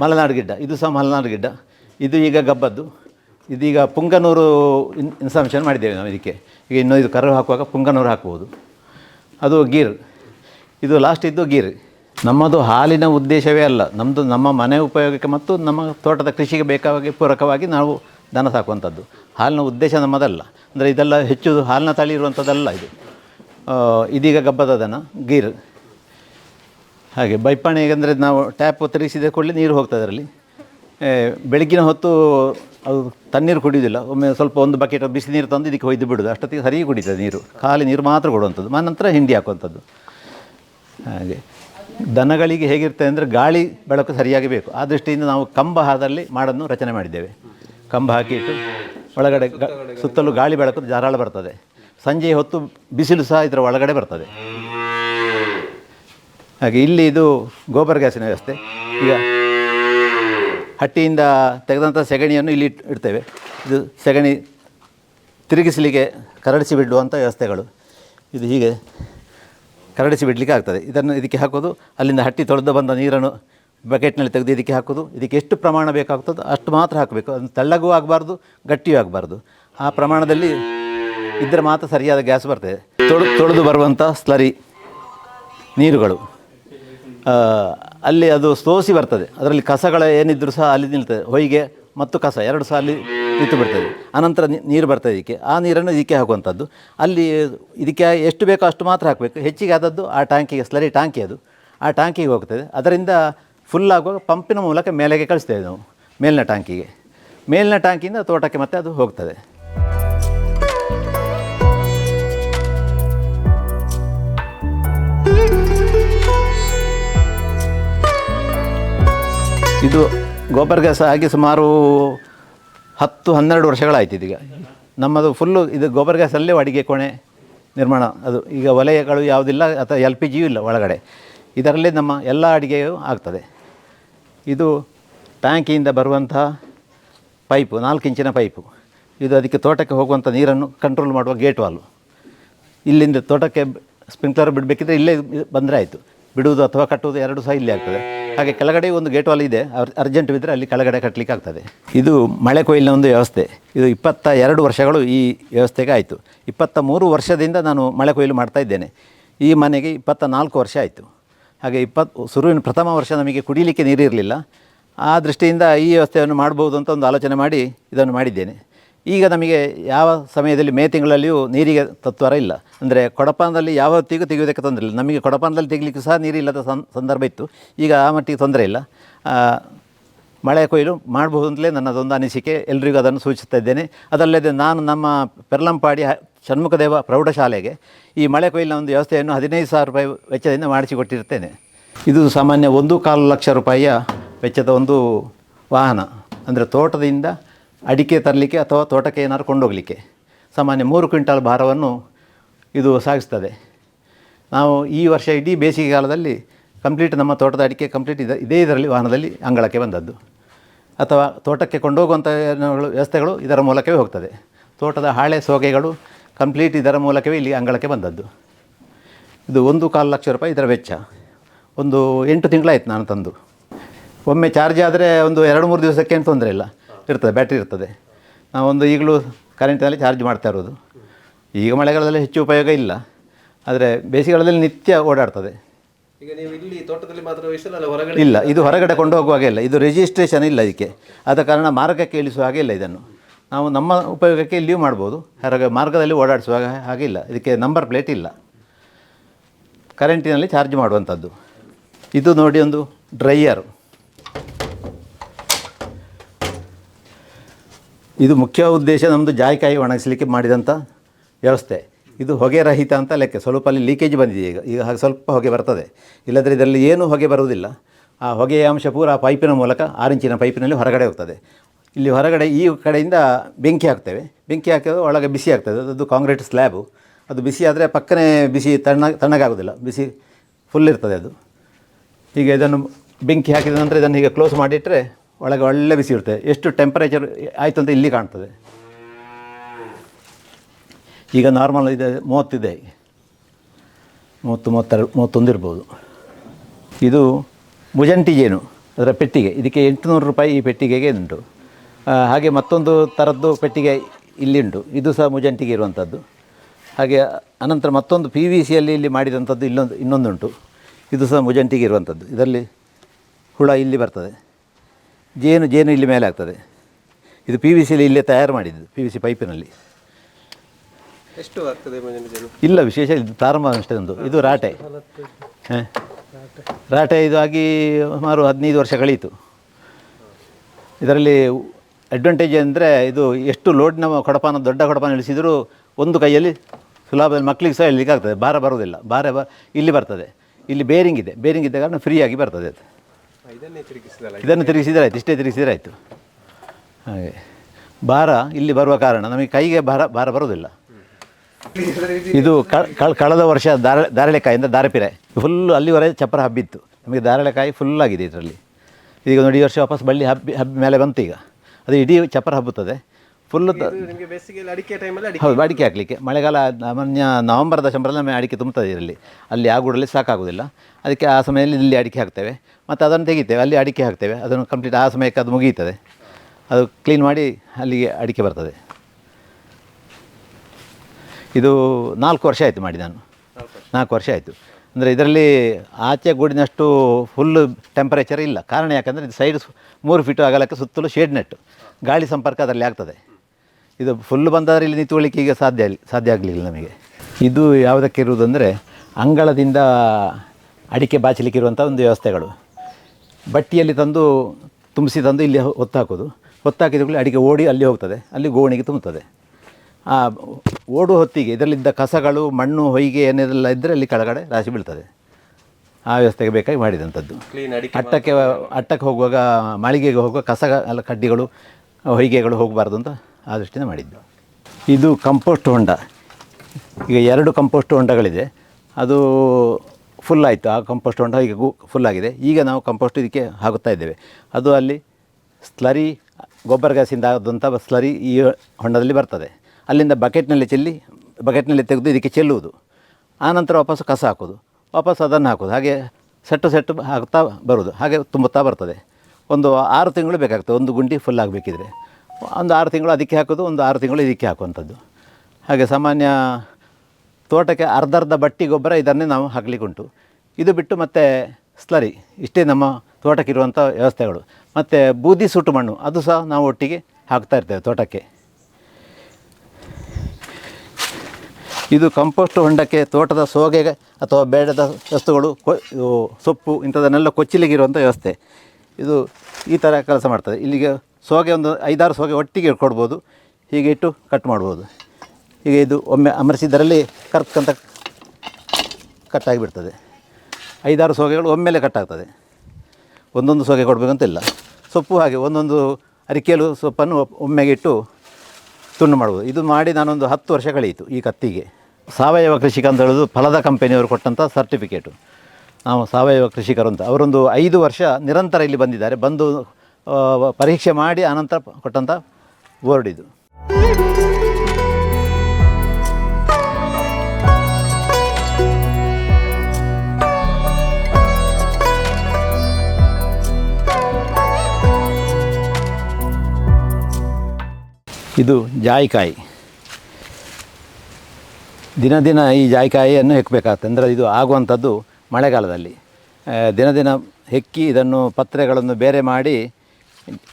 ಮಲೆನಾಡು ಗಿಡ್ಡ, ಇದು ಸಹ ಮಲೆನಾಡು ಗಿಡ್ಡ. ಇದು ಈಗ ಗಬ್ಬದ್ದು. ಇದೀಗ ಪುಂಗನೂರು ಇನ್ ಇನ್ಸಂಪ್ಷನ್ ಮಾಡಿದ್ದೇವೆ ನಾವು ಇದಕ್ಕೆ. ಈಗ ಇನ್ನೂ ಇದು ಕರು ಹಾಕುವಾಗ ಪುಂಗನೂರು ಹಾಕ್ಬೋದು ಅದು ಗೀರ್ ಇದು ಲಾಸ್ಟ್ ಇದ್ದು ಗೀರ್ ನಮ್ಮದು ಹಾಲಿನ ಉದ್ದೇಶವೇ ಅಲ್ಲ. ನಮ್ಮದು ನಮ್ಮ ಮನೆ ಉಪಯೋಗಕ್ಕೆ ಮತ್ತು ನಮ್ಮ ತೋಟದ ಕೃಷಿಗೆ ಬೇಕಾಗಿ ಪೂರಕವಾಗಿ ನಾವು ದನ ಸಾಕುವಂಥದ್ದು. ಹಾಲಿನ ಉದ್ದೇಶ ನಮ್ಮದಲ್ಲ. ಅಂದರೆ ಇದೆಲ್ಲ ಹೆಚ್ಚು ಹಾಲಿನ ತಳಿ ಇರುವಂಥದ್ದಲ್ಲ ಇದು. ಇದೀಗ ಗಬ್ಬದ ದನ, ಗೀರ್. ಹಾಗೆ ಬೈಪಾಣಿ ಅಂದರೆ ನಾವು ಟ್ಯಾಪ್ ತಿರುಗಿಸಿದ ಕೂಡಲೇ ನೀರು ಹೋಗ್ತದೆ ಅದರಲ್ಲಿ. ಬೆಳಗ್ಗಿನ ಹೊತ್ತು ಅದು ತಣ್ಣೀರು ಕುಡಿಯುವುದಿಲ್ಲ. ಒಮ್ಮೆ ಸ್ವಲ್ಪ ಒಂದು ಬಕೆಟ್ ಬಿಸಿ ನೀರು ತಂದು ಇದಕ್ಕೆ ಒಯ್ದು ಬಿಡೋದು. ಅಷ್ಟೊತ್ತಿಗೆ ಸರಿ ಕುಡಿತದೆ ನೀರು. ಖಾಲಿ ನೀರು ಮಾತ್ರ ಕೊಡುವಂಥದ್ದು. ನಂತರ ಹಿಂಡಿ ಹಾಕುವಂಥದ್ದು. ಹಾಗೆ ದನಗಳಿಗೆ ಹೇಗಿರುತ್ತೆ ಅಂದರೆ ಗಾಳಿ ಬೆಳಕು ಸರಿಯಾಗಿ ಬೇಕು. ಆ ದೃಷ್ಟಿಯಿಂದ ನಾವು ಕಂಬ ಹಾದಲ್ಲಿ ಮಾಡನ್ನು ರಚನೆ ಮಾಡಿದ್ದೇವೆ. ಕಂಬ ಹಾಕಿಟ್ಟು ಒಳಗಡೆ ಗ- ಸುತ್ತಲೂ ಗಾಳಿ ಬೆಳಕು ಧಾರಾಳ ಬರ್ತದೆ. ಸಂಜೆ ಹೊತ್ತು ಬಿಸಿಲು ಸಹ ಇದರ ಒಳಗಡೆ ಬರ್ತದೆ. ಹಾಗೆ ಇಲ್ಲಿ ಇದು ಗೋಬರ್ ಗ್ಯಾಸಿನ ವ್ಯವಸ್ಥೆ. ಈಗ ಹಟ್ಟಿಯಿಂದ ತೆಗೆದಂಥ ಸೆಗಣಿಯನ್ನು ಇಲ್ಲಿ ಇಡ್ತೇವೆ. ಇದು ಸೆಗಣಿ ತಿರುಗಿಸಲಿಕ್ಕೆ ಕರಡಿಸಿ ಬಿಡುವಂಥ ವ್ಯವಸ್ಥೆಗಳು. ಇದು ಹೀಗೆ ಕರಡಿಸಿ ಬಿಡಲಿಕ್ಕೆ ಆಗ್ತದೆ. ಇದನ್ನು ಇದಕ್ಕೆ ಹಾಕೋದು ಅಲ್ಲಿಂದ ಹಟ್ಟಿ ತೊಳೆದು ಬಂದ ನೀರನ್ನು ಬಕೆಟ್ನಲ್ಲಿ ತೆಗೆದು ಇದಕ್ಕೆ ಹಾಕೋದು, ಇದಕ್ಕೆ ಎಷ್ಟು ಪ್ರಮಾಣ ಬೇಕಾಗ್ತದೋ ಅಷ್ಟು ಮಾತ್ರ ಹಾಕಬೇಕು. ಅದನ್ನು ತಳ್ಳಗೂ ಆಗಬಾರ್ದು, ಗಟ್ಟಿಯೂ ಆಗಬಾರ್ದು. ಆ ಪ್ರಮಾಣದಲ್ಲಿ ಇದ್ದರೆ ಮಾತ್ರ ಸರಿಯಾದ ಗ್ಯಾಸ್ ಬರ್ತದೆ. ತೊಳೆದು ತೊಳೆದು ಬರುವಂಥ ಸ್ಲರಿ, ನೀರುಗಳು. ಅಲ್ಲಿ ಅದು ಸೋಸಿ ಬರ್ತದೆ. ಅದರಲ್ಲಿ ಕಸಗಳ ಏನಿದ್ದರೂ ಸಹ ಅಲ್ಲಿ ನಿಲ್ತದೆ. ಹೊಯ್ಗೆ ಮತ್ತು ಕಸ, ಎರಡು ಸಹ ಅಲ್ಲಿ ನಿಂತು ಬಿಡ್ತದೆ. ಆನಂತರ ನೀ- ನೀರು ಬರ್ತದೆ ಇದಕ್ಕೆ. ಆ ನೀರನ್ನು ಇದಕ್ಕೆ ಹಾಕುವಂಥದ್ದು. ಅಲ್ಲಿ ಇದಕ್ಕೆ ಎಷ್ಟು ಬೇಕೋ ಅಷ್ಟು ಮಾತ್ರ ಹಾಕಬೇಕು. ಹೆಚ್ಚಿಗೆ ಆದದ್ದು ಆ ಟ್ಯಾಂಕಿಗೆ, ಸ್ಲರಿ ಟ್ಯಾಂಕಿ ಅದು. ಆ ಟ್ಯಾಂಕಿಗೆ ಹೋಗ್ತದೆ. ಅದರಿಂದ ಫುಲ್ ಆಗುವಾಗ ಪಂಪಿನ ಮೂಲಕ ಮೇಲೆಗೆ ಕಳಿಸ್ತೇವೆ ನಾವು ಮೇಲಿನ ಟ್ಯಾಂಕಿಗೆ. ಮೇಲಿನ ಟ್ಯಾಂಕಿಂದ ತೋಟಕ್ಕೆ ಮತ್ತೆ ಅದು ಹೋಗ್ತದೆ. ಇದು ಗೋಬರ್ ಗ್ಯಾಸ್ ಆಗಿ ಸುಮಾರು ಹತ್ತು, ಹನ್ನೆರಡು ವರ್ಷಗಳಾಯ್ತು ಇದೀಗ. ನಮ್ಮದು ಫುಲ್ಲು ಇದು ಗೋಬರ್ ಗ್ಯಾಸಲ್ಲೇ ಅಡಿಗೆ ಕೋಣೆ ನಿರ್ಮಾಣ. ಅದು ಈಗ ವಲಯಗಳು ಯಾವುದಿಲ್ಲ, ಅಥವಾ ಎಲ್ ಪಿ ಜಿಯೂ ಇಲ್ಲ ಒಳಗಡೆ. ಇದರಲ್ಲೇ ನಮ್ಮ ಎಲ್ಲ ಅಡಿಗೆಯೂ ಆಗ್ತದೆ. ಇದು ಟ್ಯಾಂಕಿಯಿಂದ ಬರುವಂತಹ ಪೈಪು, ನಾಲ್ಕು ಇಂಚಿನ ಪೈಪು. ಇದು ಅದಕ್ಕೆ ತೋಟಕ್ಕೆ ಹೋಗುವಂಥ ನೀರನ್ನು ಕಂಟ್ರೋಲ್ ಮಾಡುವ ಗೇಟ್ ವಾಲು ಇಲ್ಲಿಂದ ತೋಟಕ್ಕೆ ಸ್ಪ್ರಿಂಕ್ಲರ್ ಬಿಡಬೇಕಿದ್ರೆ ಇಲ್ಲೇ ಬಂದರೆ ಆಯಿತು. ಬಿಡುವುದು ಅಥವಾ ಕಟ್ಟುವುದು ಎರಡು ಸಹ ಇಲ್ಲೇ ಆಗ್ತದೆ. ಹಾಗೆ ಕೆಳಗಡೆ ಒಂದು ಗೇಟ್ ವಾಲ್ ಇದೆ, ಅರ್- ಅರ್ಜೆಂಟ್ ಬಿದ್ದರೆ ಅಲ್ಲಿ ಕೆಳಗಡೆ ಕಟ್ಟಲಿಕ್ಕೆ ಆಗ್ತದೆ. ಇದು ಮಳೆ ಕೊಯ್ಲಿನ ಒಂದು ವ್ಯವಸ್ಥೆ. ಇದು ಇಪ್ಪತ್ತ ಎರಡು ವರ್ಷಗಳು ಈ ವ್ಯವಸ್ಥೆಗೆ ಆಯಿತು. ಇಪ್ಪತ್ತ ಮೂರು ವರ್ಷದಿಂದ ನಾನು ಮಳೆ ಕೊಯ್ಲು ಮಾಡ್ತಾ ಇದ್ದೇನೆ. ಈ ಮನೆಗೆ ಇಪ್ಪತ್ತ ನಾಲ್ಕು ವರ್ಷ ಆಯಿತು. ಹಾಗೆ ಇಪ್ಪತ್ತು ಶುರುವಿನ ಪ್ರಥಮ ವರ್ಷ ನಮಗೆ ಕುಡಿಯಲಿಕ್ಕೆ ನೀರಿರಲಿಲ್ಲ. ಆ ದೃಷ್ಟಿಯಿಂದ ಈ ವ್ಯವಸ್ಥೆಯನ್ನು ಮಾಡ್ಬೋದು ಅಂತ ಒಂದು ಆಲೋಚನೆ ಮಾಡಿ ಇದನ್ನು ಮಾಡಿದ್ದೇನೆ. ಈಗ ನಮಗೆ ಯಾವ ಸಮಯದಲ್ಲಿ ಮೇ ತಿಂಗಳಲ್ಲಿಯೂ ನೀರಿಗೆ ತತ್ವರ ಇಲ್ಲ. ಅಂದರೆ ಕೊಡಪಾನದಲ್ಲಿ ಯಾವ ಹೊತ್ತಿಗೂ ತೆಗೆಯೋದಕ್ಕೆ ತೊಂದರೆ ಇಲ್ಲ. ನಮಗೆ ಕೊಡಪಾನದಲ್ಲಿ ತೆಗಿಲಿಕ್ಕೂ ಸಹ ನೀರಿಲ್ಲದ ಸಂದರ್ಭ ಇತ್ತು. ಈಗ ಆ ಮಟ್ಟಿಗೆ ತೊಂದರೆ ಇಲ್ಲ. ಮಳೆ ಕೊಯ್ಲು ಮಾಡಬಹುದು ಅಂತಲೇ ನನ್ನದೊಂದು ಅನಿಸಿಕೆ. ಎಲ್ರಿಗೂ ಅದನ್ನು ಸೂಚಿಸ್ತಾ ಇದ್ದೇನೆ. ಅದಲ್ಲದೆ ನಾನು ನಮ್ಮ ಪೆರ್ಲಂಪಾಡಿ ಷಣ್ಮುಖದೇವ ಪ್ರೌಢಶಾಲೆಗೆ ಈ ಮಳೆ ಕೊಯ್ಲಿನ ಒಂದು ವ್ಯವಸ್ಥೆಯನ್ನು ಹದಿನೈದು ಸಾವಿರ ರೂಪಾಯಿ ವೆಚ್ಚದಿಂದ ಮಾಡಿಸಿಕೊಟ್ಟಿರ್ತೇನೆ. ಇದು ಸಾಮಾನ್ಯ ಒಂದು ಕಾಲು ಲಕ್ಷ ರೂಪಾಯಿಯ ವೆಚ್ಚದ ಒಂದು ವಾಹನ. ಅಂದರೆ ತೋಟದಿಂದ ಅಡಿಕೆ ತರಲಿಕ್ಕೆ ಅಥವಾ ತೋಟಕ್ಕೆ ಏನಾದ್ರು ಕೊಂಡೋಗಲಿಕ್ಕೆ ಸಾಮಾನ್ಯ ಮೂರು ಕ್ವಿಂಟಾಲ್ ಭಾರವನ್ನು ಇದು ಸಾಗಿಸ್ತದೆ. ನಾವು ಈ ವರ್ಷ ಇಡೀ ಬೇಸಿಗೆ ಕಾಲದಲ್ಲಿ ಕಂಪ್ಲೀಟ್ ನಮ್ಮ ತೋಟದ ಅಡಿಕೆ ಕಂಪ್ಲೀಟ್ ಇದೆ, ಇದೇ ಇದರಲ್ಲಿ ವಾಹನದಲ್ಲಿ ಅಂಗಳಕ್ಕೆ ಬಂದದ್ದು. ಅಥವಾ ತೋಟಕ್ಕೆ ಕೊಂಡೋಗುವಂಥ ವ್ಯವಸ್ಥೆಗಳು ಇದರ ಮೂಲಕವೇ ಹೋಗ್ತದೆ. ತೋಟದ ಹಾಳೆ ಸೋಗೆಗಳು ಕಂಪ್ಲೀಟ್ ಇದರ ಮೂಲಕವೇ ಇಲ್ಲಿ ಅಂಗಳಕ್ಕೆ ಬಂದದ್ದು. ಇದು ಒಂದು ಕಾಲು ಲಕ್ಷ ರೂಪಾಯಿ ಇದರ ವೆಚ್ಚ. ಒಂದು ಎಂಟು ತಿಂಗಳಾಯ್ತು ನಾನು ತಂದು. ಒಮ್ಮೆ ಚಾರ್ಜ್ ಆದರೆ ಒಂದು ಎರಡು ಮೂರು ದಿವಸಕ್ಕೆ ಏನು ತೊಂದರೆ ಇಲ್ಲ. ಇರ್ತದೆ ಬ್ಯಾಟ್ರಿ ಇರ್ತದೆ. ನಾವೊಂದು ಈಗಲೂ ಕರೆಂಟಿನಲ್ಲಿ ಚಾರ್ಜ್ ಮಾಡ್ತಾ ಇರೋದು. ಈಗ ಮಳೆಗಾಲದಲ್ಲಿ ಹೆಚ್ಚು ಉಪಯೋಗ ಇಲ್ಲ. ಆದರೆ ಬೇಸಿಗೆಗಾಲದಲ್ಲಿ ನಿತ್ಯ ಓಡಾಡ್ತದೆ. ಈಗ ನೀವು ಇಲ್ಲಿ ತೋಟದಲ್ಲಿ ಮಾತ್ರ ಹೊರಗಡೆ ಇಲ್ಲ ಇದು ಹೊರಗಡೆ ಕೊಂಡು ಹೋಗುವಾಗೆ ಇಲ್ಲ. ಇದು ರಿಜಿಸ್ಟ್ರೇಷನ್ ಇಲ್ಲ ಇದಕ್ಕೆ. ಆದ ಕಾರಣ ಮಾರ್ಗಕ್ಕೆ ಇಳಿಸುವ ಹಾಗೆ ಇಲ್ಲ ಇದನ್ನು. ನಾವು ನಮ್ಮ ಉಪಯೋಗಕ್ಕೆ ಇಲ್ಲಿಯೂ ಮಾಡ್ಬೋದು. ಹೊರಗೆ ಮಾರ್ಗದಲ್ಲಿ ಓಡಾಡಿಸುವಾಗ ಹಾಗಿಲ್ಲ ಇದಕ್ಕೆ ನಂಬರ್ ಪ್ಲೇಟ್ ಇಲ್ಲ. ಕರೆಂಟಿನಲ್ಲಿ ಚಾರ್ಜ್ ಮಾಡುವಂಥದ್ದು. ಇದು ನೋಡಿ ಒಂದು ಡ್ರೈಯರ್ ಇದು ಮುಖ್ಯ ಉದ್ದೇಶ ನಮ್ಮದು ಜಾಯಿಕಾಯಿ ಒಣಗಿಸ್ಲಿಕ್ಕೆ ಮಾಡಿದಂಥ ವ್ಯವಸ್ಥೆ. ಇದು ಹೊಗೆ ರಹಿತ ಅಂತ ಲೆಕ್ಕ. ಸ್ವಲ್ಪ ಅಲ್ಲಿ ಲೀಕೇಜ್ ಬಂದಿದೆ ಈಗ. ಈಗ ಹಾಗೆ ಸ್ವಲ್ಪ ಹೊಗೆ ಬರ್ತದೆ. ಇಲ್ಲದ್ರೆ ಇದರಲ್ಲಿ ಏನೂ ಹೊಗೆ ಬರುವುದಿಲ್ಲ. ಆ ಹೊಗೆಯ ಅಂಶ ಪೂರ ಆ ಪೈಪಿನ ಮೂಲಕ ಆರಿಂಚಿನ ಪೈಪಿನಲ್ಲಿ ಹೊರಗಡೆ ಹೋಗ್ತದೆ. ಇಲ್ಲಿ ಹೊರಗಡೆ ಈ ಕಡೆಯಿಂದ ಬೆಂಕಿ ಹಾಕ್ತೇವೆ. ಬೆಂಕಿ ಹಾಕಿದ್ರೆ ಒಳಗೆ ಬಿಸಿ ಆಗ್ತದೆ. ಅದು ಕಾಂಕ್ರೀಟ್ ಸ್ಲ್ಯಾಬು. ಅದು ಬಿಸಿ ಆದರೆ ಪಕ್ಕನೆ ಬಿಸಿ ತಣ್ಣ ತಣ್ಣಗಾಗೋದಿಲ್ಲ ಬಿಸಿ ಫುಲ್ ಇರ್ತದೆ ಅದು. ಹೀಗೆ ಇದನ್ನು ಬೆಂಕಿ ಹಾಕಿದ ನಂತರ ಇದನ್ನು ಹೀಗೆ ಕ್ಲೋಸ್ ಮಾಡಿಟ್ಟರೆ ಒಳಗೆ ಒಳ್ಳೆ ಬಿಸಿ ಇರುತ್ತೆ. ಎಷ್ಟು ಟೆಂಪರೇಚರ್ ಆಯಿತು ಅಂತ ಇಲ್ಲಿ ಕಾಣ್ತದೆ. ಈಗ ನಾರ್ಮಲ್ ಇದೆ ಮೂವತ್ತಿದೆ ಮೂವತ್ತು, ಮೂವತ್ತೆರಡು, ಮೂವತ್ತೊಂದು ಇರ್ಬೋದು. ಇದು ಮುಜಂಟಿ ಜೇನು ಅದರ ಪೆಟ್ಟಿಗೆ. ಇದಕ್ಕೆ ಎಂಟುನೂರು ರೂಪಾಯಿ ಈ ಪೆಟ್ಟಿಗೆಗೆ ಉಂಟು. ಹಾಗೆ ಮತ್ತೊಂದು ಥರದ್ದು ಪೆಟ್ಟಿಗೆ ಇಲ್ಲಿ ಉಂಟು ಇದು ಸಹ ಮುಜಂಟಿಗೆ ಇರುವಂಥದ್ದು ಹಾಗೆ ಅನಂತರ ಮತ್ತೊಂದು ಪಿ ವಿ ಸಿಯಲ್ಲಿ ಇಲ್ಲಿ ಮಾಡಿದಂಥದ್ದು ಇಲ್ಲೊಂದು ಇನ್ನೊಂದುಂಟು. ಇದು ಸಹ ಮುಜಂಟಿಗೆ ಇರುವಂಥದ್ದು ಇದರಲ್ಲಿ ಹುಳ ಇಲ್ಲಿ ಬರ್ತದೆ. ಜೇನು ಜೇನು ಇಲ್ಲಿ ಮೇಲೆ ಆಗ್ತದೆ. ಇದು ಪಿ ವಿ ಸಿಯಲ್ಲಿ ಇಲ್ಲೇ ತಯಾರು ಮಾಡಿದ್ದು ಪಿ ವಿ ಸಿ ಪೈಪಿನಲ್ಲಿ. ಎಷ್ಟು ಆಗ್ತದೆ ಇಲ್ಲ ವಿಶೇಷ ಇದು ಪ್ರಾರಂಭ ಅಷ್ಟೇ ಒಂದು. ಇದು ರಾಟೆ. ಹಾಂ. ರಾಟೆ ಇದು ಆಗಿ ಸುಮಾರು ಹದಿನೈದು ವರ್ಷ ಕಳೀತು. ಇದರಲ್ಲಿ ಅಡ್ವಾಂಟೇಜ್ ಅಂದರೆ ಇದು ಎಷ್ಟು ಲೋಡ್ನ ಕೊಡಪಾನ ದೊಡ್ಡ ಕೊಡಪಾನ ಇಳಿಸಿದರೂ ಒಂದು ಕೈಯಲ್ಲಿ ಸುಲಭದಲ್ಲಿ ಮಕ್ಕಳಿಗೆ ಸಹ ಇಳಿಲಿಕ್ಕೆ ಆಗ್ತದೆ. ಭಾರ ಬರೋದಿಲ್ಲ ಭಾರ ಬ ಇಲ್ಲಿ ಬರ್ತದೆ. ಇಲ್ಲಿ ಬೇರಿಂಗ್ ಇದೆ. ಬೇರಿಂಗ್ ಇದ್ದ ಕಾರಣ ಫ್ರೀಯಾಗಿ ಬರ್ತದೆ ಅದು. ಇದನ್ನೇ ತಿರುಗಿಸಿದ್ರೆ ಆಯಿತು. ಇಷ್ಟೇ ತಿರುಗಿಸಿದ್ರೆ ಆಯಿತು. ಹಾಗೆ. ಭಾರ ಇಲ್ಲಿ ಬರುವ ಕಾರಣ ನಮಗೆ ಕೈಗೆ ಭಾರ ಭಾರ ಬರೋದಿಲ್ಲ ಇದು ಕಳೆದ ವರ್ಷ ದಾರ ದಾರಳೆಕಾಯಿಂದ ದಾರಪಿರೆ. ಫುಲ್ಲು ಅಲ್ಲಿವರೆಗೆ ಚಪ್ಪರ ಹಬ್ಬಿತ್ತು. ನಮಗೆ ದಾರಳೆಕಾಯಿ ಫುಲ್ ಆಗಿದೆ ಇದರಲ್ಲಿ. ಈಗ ನೋಡಿ ಈ ವರ್ಷ ವಾಪಸ್ ಬಳ್ಳಿ ಹಬ್ಬಿ ಹಬ್ಬಿ ಮೇಲೆ ಬಂತು ಈಗ. ಅದು ಇಡೀ ಚಪ್ಪರ ಹಬ್ಬುತ್ತದೆ. ಫುಲ್ ನಿಮಗೆ ಬೇಸಿಗೆಯಲ್ಲಿ ಅಡಿಕೆ ಟೈಮಲ್ಲಿ ಅಡಿಕೆ ಹೌದು ಅಡಿಕೆ ಹಾಕಲಿಕ್ಕೆ. ಮಳೆಗಾಲ ಸಾಮಾನ್ಯ ನವಂಬರ್ ದಶಂಬರಲ್ಲಿ ನಮಗೆ ಅಡಿಕೆ ತುಂಬುತ್ತದೆ ಇದರಲ್ಲಿ. ಅಲ್ಲಿ ಆ ಗೂಡಲ್ಲಿ ಸಾಕಾಗೋದಿಲ್ಲ ಅದಕ್ಕೆ ಆ ಸಮಯದಲ್ಲಿ ಇಲ್ಲಿ ಅಡಿಕೆ ಹಾಕ್ತೇವೆ. ಮತ್ತು ಅದನ್ನು ತೆಗಿತೇವೆ. ಅಲ್ಲಿ ಅಡಿಕೆ ಹಾಕ್ತೇವೆ. ಅದನ್ನು ಕಂಪ್ಲೀಟ್ ಆ ಸಮಯಕ್ಕೆ ಅದು ಮುಗಿಯುತ್ತದೆ. ಅದು ಕ್ಲೀನ್ ಮಾಡಿ ಅಲ್ಲಿಗೆ ಅಡಿಕೆ ಬರ್ತದೆ. ಇದು ನಾಲ್ಕು ವರ್ಷ ಆಯಿತು ಮಾಡಿ ನಾನು. ನಾಲ್ಕು ವರ್ಷ. ಆಯಿತು. ಅಂದರೆ ಇದರಲ್ಲಿ ಆಚೆ ಗೂಡಿನಷ್ಟು ಫುಲ್ಲು ಟೆಂಪರೇಚರ್ ಇಲ್ಲ. ಕಾರಣ ಯಾಕಂದರೆ ಇದು ಸೈಡ್ ಮೂರು ಫೀಟು ಅಗಲಕ್ಕೆ ಸುತ್ತಲೂ ಶೇಡ್ ನೆಟ್ಟು ಗಾಳಿ ಸಂಪರ್ಕ ಅದರಲ್ಲಿ ಆಗ್ತದೆ. ಇದು ಫುಲ್ ಬಂದಾದ್ರೆ ಇಲ್ಲಿ ನಿಂತುಕೊಳ್ಳಿಕ್ಕೆ ಈಗ ಸಾಧ್ಯ ಸಾಧ್ಯ ಆಗಲಿಲ್ಲ ನಮಗೆ. ಇದು ಯಾವುದಕ್ಕೆ ಇರುವುದಂದರೆ ಅಂಗಳದಿಂದ ಅಡಿಕೆ ಬಾಚಲಿಕ್ಕೆ ಇರುವಂಥ ಒಂದು ವ್ಯವಸ್ಥೆಗಳು. ಬಟ್ಟಿಯಲ್ಲಿ ತಂದು ತುಂಬಿಸಿ ತಂದು ಇಲ್ಲಿ ಹೊತ್ತಾಕೋದು ಹೊತ್ತಾಕಿದ ಹೊತ್ತು ಕೂಡಲೇ ಅಡಿಕೆ ಓಡಿ ಅಲ್ಲಿ ಹೋಗ್ತದೆ, ಅಲ್ಲಿ ಗೋಣಿಗೆ ತುಂಬುತ್ತದೆ. ಆ, ಓಡುವ ಹೊತ್ತಿಗೆ ಇದರಲ್ಲಿದ್ದ ಕಸಗಳು, ಮಣ್ಣು, ಹೊಯ್ಗೆ ಏನೆಲ್ಲ ಇದ್ದರೆ ಅಲ್ಲಿ ಕೆಳಗಡೆ ರಾಶಿ ಬೀಳ್ತದೆ. ಆ ವ್ಯವಸ್ಥೆಗೆ ಬೇಕಾಗಿ ಮಾಡಿದಂಥದ್ದು. ಅಟ್ಟಕ್ಕೆ ಅಟ್ಟಕ್ಕೆ ಹೋಗುವಾಗ ಮಾಳಿಗೆಗೆ ಹೋಗುವ ಕಸ ಎಲ್ಲ ಕಡ್ಡಿಗಳು ಹೊಯ್ಗೆಗಳು ಹೋಗಬಾರ್ದು ಅಂತ ಆ ದೃಷ್ಟಿಯಿಂದ ಮಾಡಿದ್ದು. ಇದು ಕಂಪೋಸ್ಟ್ ಹೊಂಡ. ಈಗ ಎರಡು ಕಂಪೋಸ್ಟ್ ಹೊಂಡಗಳಿದೆ. ಅದು ಫುಲ್ ಆಯಿತು. ಆ ಕಂಪೋಸ್ಟ್ ಹೊಂಡ ಈಗ ಫುಲ್ ಆಗಿದೆ. ಈಗ ನಾವು ಕಂಪೋಸ್ಟ್ ಇದಕ್ಕೆ ಹಾಕುತ್ತಾ ಇದ್ದೇವೆ. ಅದು ಅಲ್ಲಿ ಸ್ಲರಿ ಗೊಬ್ಬರ ಗ್ಯಾಸಿಂದ ಆದಂಥ ಸ್ಲರಿ ಈ ಹೊಂಡದಲ್ಲಿ ಬರ್ತದೆ. ಅಲ್ಲಿಂದ ಬಕೆಟ್ನಲ್ಲಿ ಚೆಲ್ಲಿ ಬಕೆಟ್ನಲ್ಲಿ ತೆಗೆದು ಇದಕ್ಕೆ ಚೆಲ್ಲುವುದು. ಆನಂತರ ವಾಪಸ್ಸು ಕಸ ಹಾಕೋದು ವಾಪಸ್ ಅದನ್ನು ಹಾಕೋದು. ಹಾಗೆ ಸೆಟ್ಟು ಸೆಟ್ಟು ಹಾಕ್ತಾ ಬರೋದು. ಹಾಗೆ ತುಂಬುತ್ತಾ ಬರ್ತದೆ. ಒಂದು ಆರು ತಿಂಗಳು ಬೇಕಾಗ್ತದೆ. ಒಂದು ಗುಂಡಿ ಫುಲ್ ಆಗಬೇಕಿದ್ರೆ. ಒಂದು ಆರು ತಿಂಗಳು ಅದಕ್ಕೆ ಹಾಕೋದು, ಒಂದು ಆರು ತಿಂಗಳು ಇದಕ್ಕೆ ಹಾಕುವಂಥದ್ದು. ಹಾಗೆ ಸಾಮಾನ್ಯ ತೋಟಕ್ಕೆ ಅರ್ಧ ಅರ್ಧ ಬಟ್ಟಿ ಗೊಬ್ಬರ ಇದನ್ನೇ ನಾವು ಹಾಕಲಿಕ್ಕೆ ಉಂಟು ಇದು ಬಿಟ್ಟು ಮತ್ತು ಸ್ಲರಿ, ಇಷ್ಟೇ ನಮ್ಮ ತೋಟಕ್ಕಿರುವಂಥ ವ್ಯವಸ್ಥೆಗಳು. ಮತ್ತು ಬೂದಿ ಸುಟ್ಟು ಮಣ್ಣು, ಅದು ಸಹ ನಾವು ಒಟ್ಟಿಗೆ ಹಾಕ್ತಾ ಇರ್ತೇವೆ ತೋಟಕ್ಕೆ. ಇದು ಕಂಪೋಸ್ಟ್ ಹೊಂಡಕ್ಕೆ ತೋಟದ ಸೋಗೆಗೆ ಅಥವಾ ಬೇಡದ ವಸ್ತುಗಳು ಸೊಪ್ಪು ಇಂಥದನ್ನೆಲ್ಲ ಕೊಚ್ಚಿಲಿಗಿರುವಂಥ ವ್ಯವಸ್ಥೆ. ಇದು ಈ ಥರ ಕೆಲಸ ಮಾಡ್ತದೆ. ಇಲ್ಲಿಗೆ ಸೋಗೆ ಒಂದು ಐದಾರು ಸೋಗೆ ಒಟ್ಟಿಗೆ ಕೊಡ್ಬೋದು. ಹೀಗೆ ಇಟ್ಟು ಕಟ್ ಮಾಡ್ಬೋದು. ಹೀಗೆ ಇದು ಒಮ್ಮೆ ಅಮರಿಸಿದ್ದರಲ್ಲಿ ಕರ್ಕಂತ ಕಟ್ಟಾಗಿಬಿಡ್ತದೆ ಐದಾರು ಸೋಗೆಗಳು ಒಮ್ಮೆಲೆ ಕಟ್ಟಾಗ್ತದೆ ಒಂದೊಂದು ಸೋಗೆ ಕೊಡಬೇಕಂತಿಲ್ಲ ಸೊಪ್ಪು ಹಾಗೆ ಒಂದೊಂದು ಅರಿಕೆಲು ಸೊಪ್ಪನ್ನು ಒಮ್ಮೆಗೆ ಇಟ್ಟು ತುಂಡು ಮಾಡ್ಬೋದು. ಇದು ಮಾಡಿ ನಾನೊಂದು ಹತ್ತು ವರ್ಷ ಕಳೆಯಿತು ಈ ಕತ್ತಿಗೆ. ಸಾವಯವ ಕೃಷಿಕ ಅಂತ ಹೇಳೋದು ಫಲದ ಕಂಪನಿಯವರು ಕೊಟ್ಟಂಥ ಸರ್ಟಿಫಿಕೇಟು ನಾವು ಸಾವಯವ ಕೃಷಿಕರು ಅಂತ. ಅವರೊಂದು ಐದು ವರ್ಷ ನಿರಂತರ ಇಲ್ಲಿ ಬಂದಿದ್ದಾರೆ. ಬಂದು ಪರೀಕ್ಷೆ ಮಾಡಿ ಆನಂತರ ಕೊಟ್ಟಂಥ ಬೋರ್ಡ್ ಇದು. ಇದು ಜಾಯಿಕಾಯಿ. ದಿನ ದಿನ ಈ ಜಾಯಿಕಾಯಿಯನ್ನು ಹೆಕ್ಕಬೇಕಾಗ್ತದೆ ಅಂದರೆ ಇದು ಆಗುವಂಥದ್ದು ಮಳೆಗಾಲದಲ್ಲಿ. ದಿನ ದಿನ ಹೆಕ್ಕಿ ಇದನ್ನು ಪತ್ರೆಗಳನ್ನು ಬೇರೆ ಮಾಡಿ,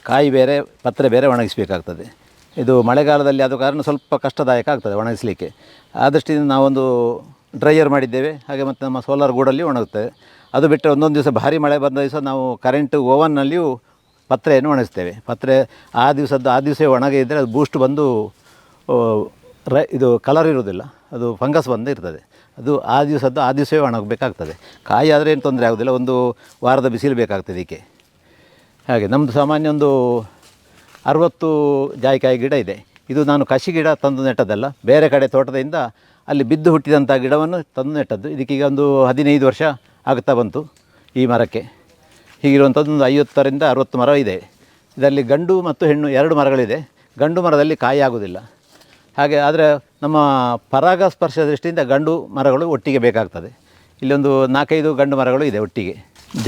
ಕಾಯಿ ಬೇರೆ, ಪತ್ರೆ ಬೇರೆ ಒಣಗಿಸಬೇಕಾಗ್ತದೆ. ಇದು ಮಳೆಗಾಲದಲ್ಲಿ ಅದು ಕಾರಣ ಸ್ವಲ್ಪ ಕಷ್ಟದಾಯಕ ಆಗ್ತದೆ ಒಣಗಿಸಲಿಕ್ಕೆ. ದೃಷ್ಟಿಯಿಂದ ನಾವೊಂದು ಡ್ರೈಯರ್ ಮಾಡಿದ್ದೇವೆ. ಹಾಗೆ ಮತ್ತು ನಮ್ಮ ಸೋಲಾರ್ ಗೂಡಲ್ಲಿ ಒಣಗುತ್ತದೆ ಅದು ಬಿಟ್ಟರೆ ಒಂದೊಂದು ದಿವಸ ಭಾರಿ ಮಳೆ ಬಂದ ದಿವಸ ನಾವು ಕರೆಂಟು ಓವನ್ನಲ್ಲಿಯೂ ಪತ್ರೆಯನ್ನು ಒಣಗಿಸ್ತೇವೆ. ಪತ್ರೆ ಆ ದಿವಸದ್ದು ಆ ದಿವಸ ಒಣಗಿದ್ದರೆ ಅದು ಬೂಸ್ಟ್ ಬಂದು ರೈ, ಇದು ಕಲರ್ ಇರೋದಿಲ್ಲ ಅದು ಫಂಗಸ್ ಬಂದು ಇರ್ತದೆ. ಅದು ಆ ದಿವಸದ್ದು ಆ ದಿವಸವೇ ಒಣಗಬೇಕಾಗ್ತದೆ. ಕಾಯಿ ಆದರೆ ಏನು ತೊಂದರೆ ಆಗೋದಿಲ್ಲ, ಒಂದು ವಾರದ ಬಿಸಿಲು ಬೇಕಾಗ್ತದೆ ಇದಕ್ಕೆ ಹಾಗೆ ನಮ್ಮದು ಸಾಮಾನ್ಯ ಒಂದು ಅರವತ್ತು ಜಾಯಿಕಾಯಿ ಗಿಡ ಇದೆ. ಇದು ನಾನು ಕಸಿ ಗಿಡ ತಂದು ನೆಟ್ಟದಲ್ಲ ಬೇರೆ ಕಡೆ ತೋಟದಿಂದ ಅಲ್ಲಿ ಬಿದ್ದು ಹುಟ್ಟಿದಂಥ ಗಿಡವನ್ನು ತಂದು ನೆಟ್ಟದ್ದು. ಇದಕ್ಕೀಗ ಒಂದು ಹದಿನೈದು ವರ್ಷ ಆಗ್ತಾ ಬಂತು ಈ ಮರಕ್ಕೆ. ಹೀಗಿರುವಂಥದ್ದು ಒಂದು ಐವತ್ತರಿಂದ ಅರವತ್ತು ಮರ ಇದೆ. ಇದರಲ್ಲಿ ಗಂಡು ಮತ್ತು ಹೆಣ್ಣು ಎರಡು ಮರಗಳಿದೆ. ಗಂಡು ಮರದಲ್ಲಿ ಕಾಯಿ ಆಗೋದಿಲ್ಲ. ಹಾಗೆ ಆದರೆ ನಮ್ಮ ಪರಾಗಸ್ಪರ್ಶ ದೃಷ್ಟಿಯಿಂದ ಗಂಡು ಮರಗಳು ಒಟ್ಟಿಗೆ ಬೇಕಾಗ್ತದೆ. ಇಲ್ಲೊಂದು ನಾಲ್ಕೈದು ಗಂಡು ಮರಗಳು ಇದೆ ಒಟ್ಟಿಗೆ.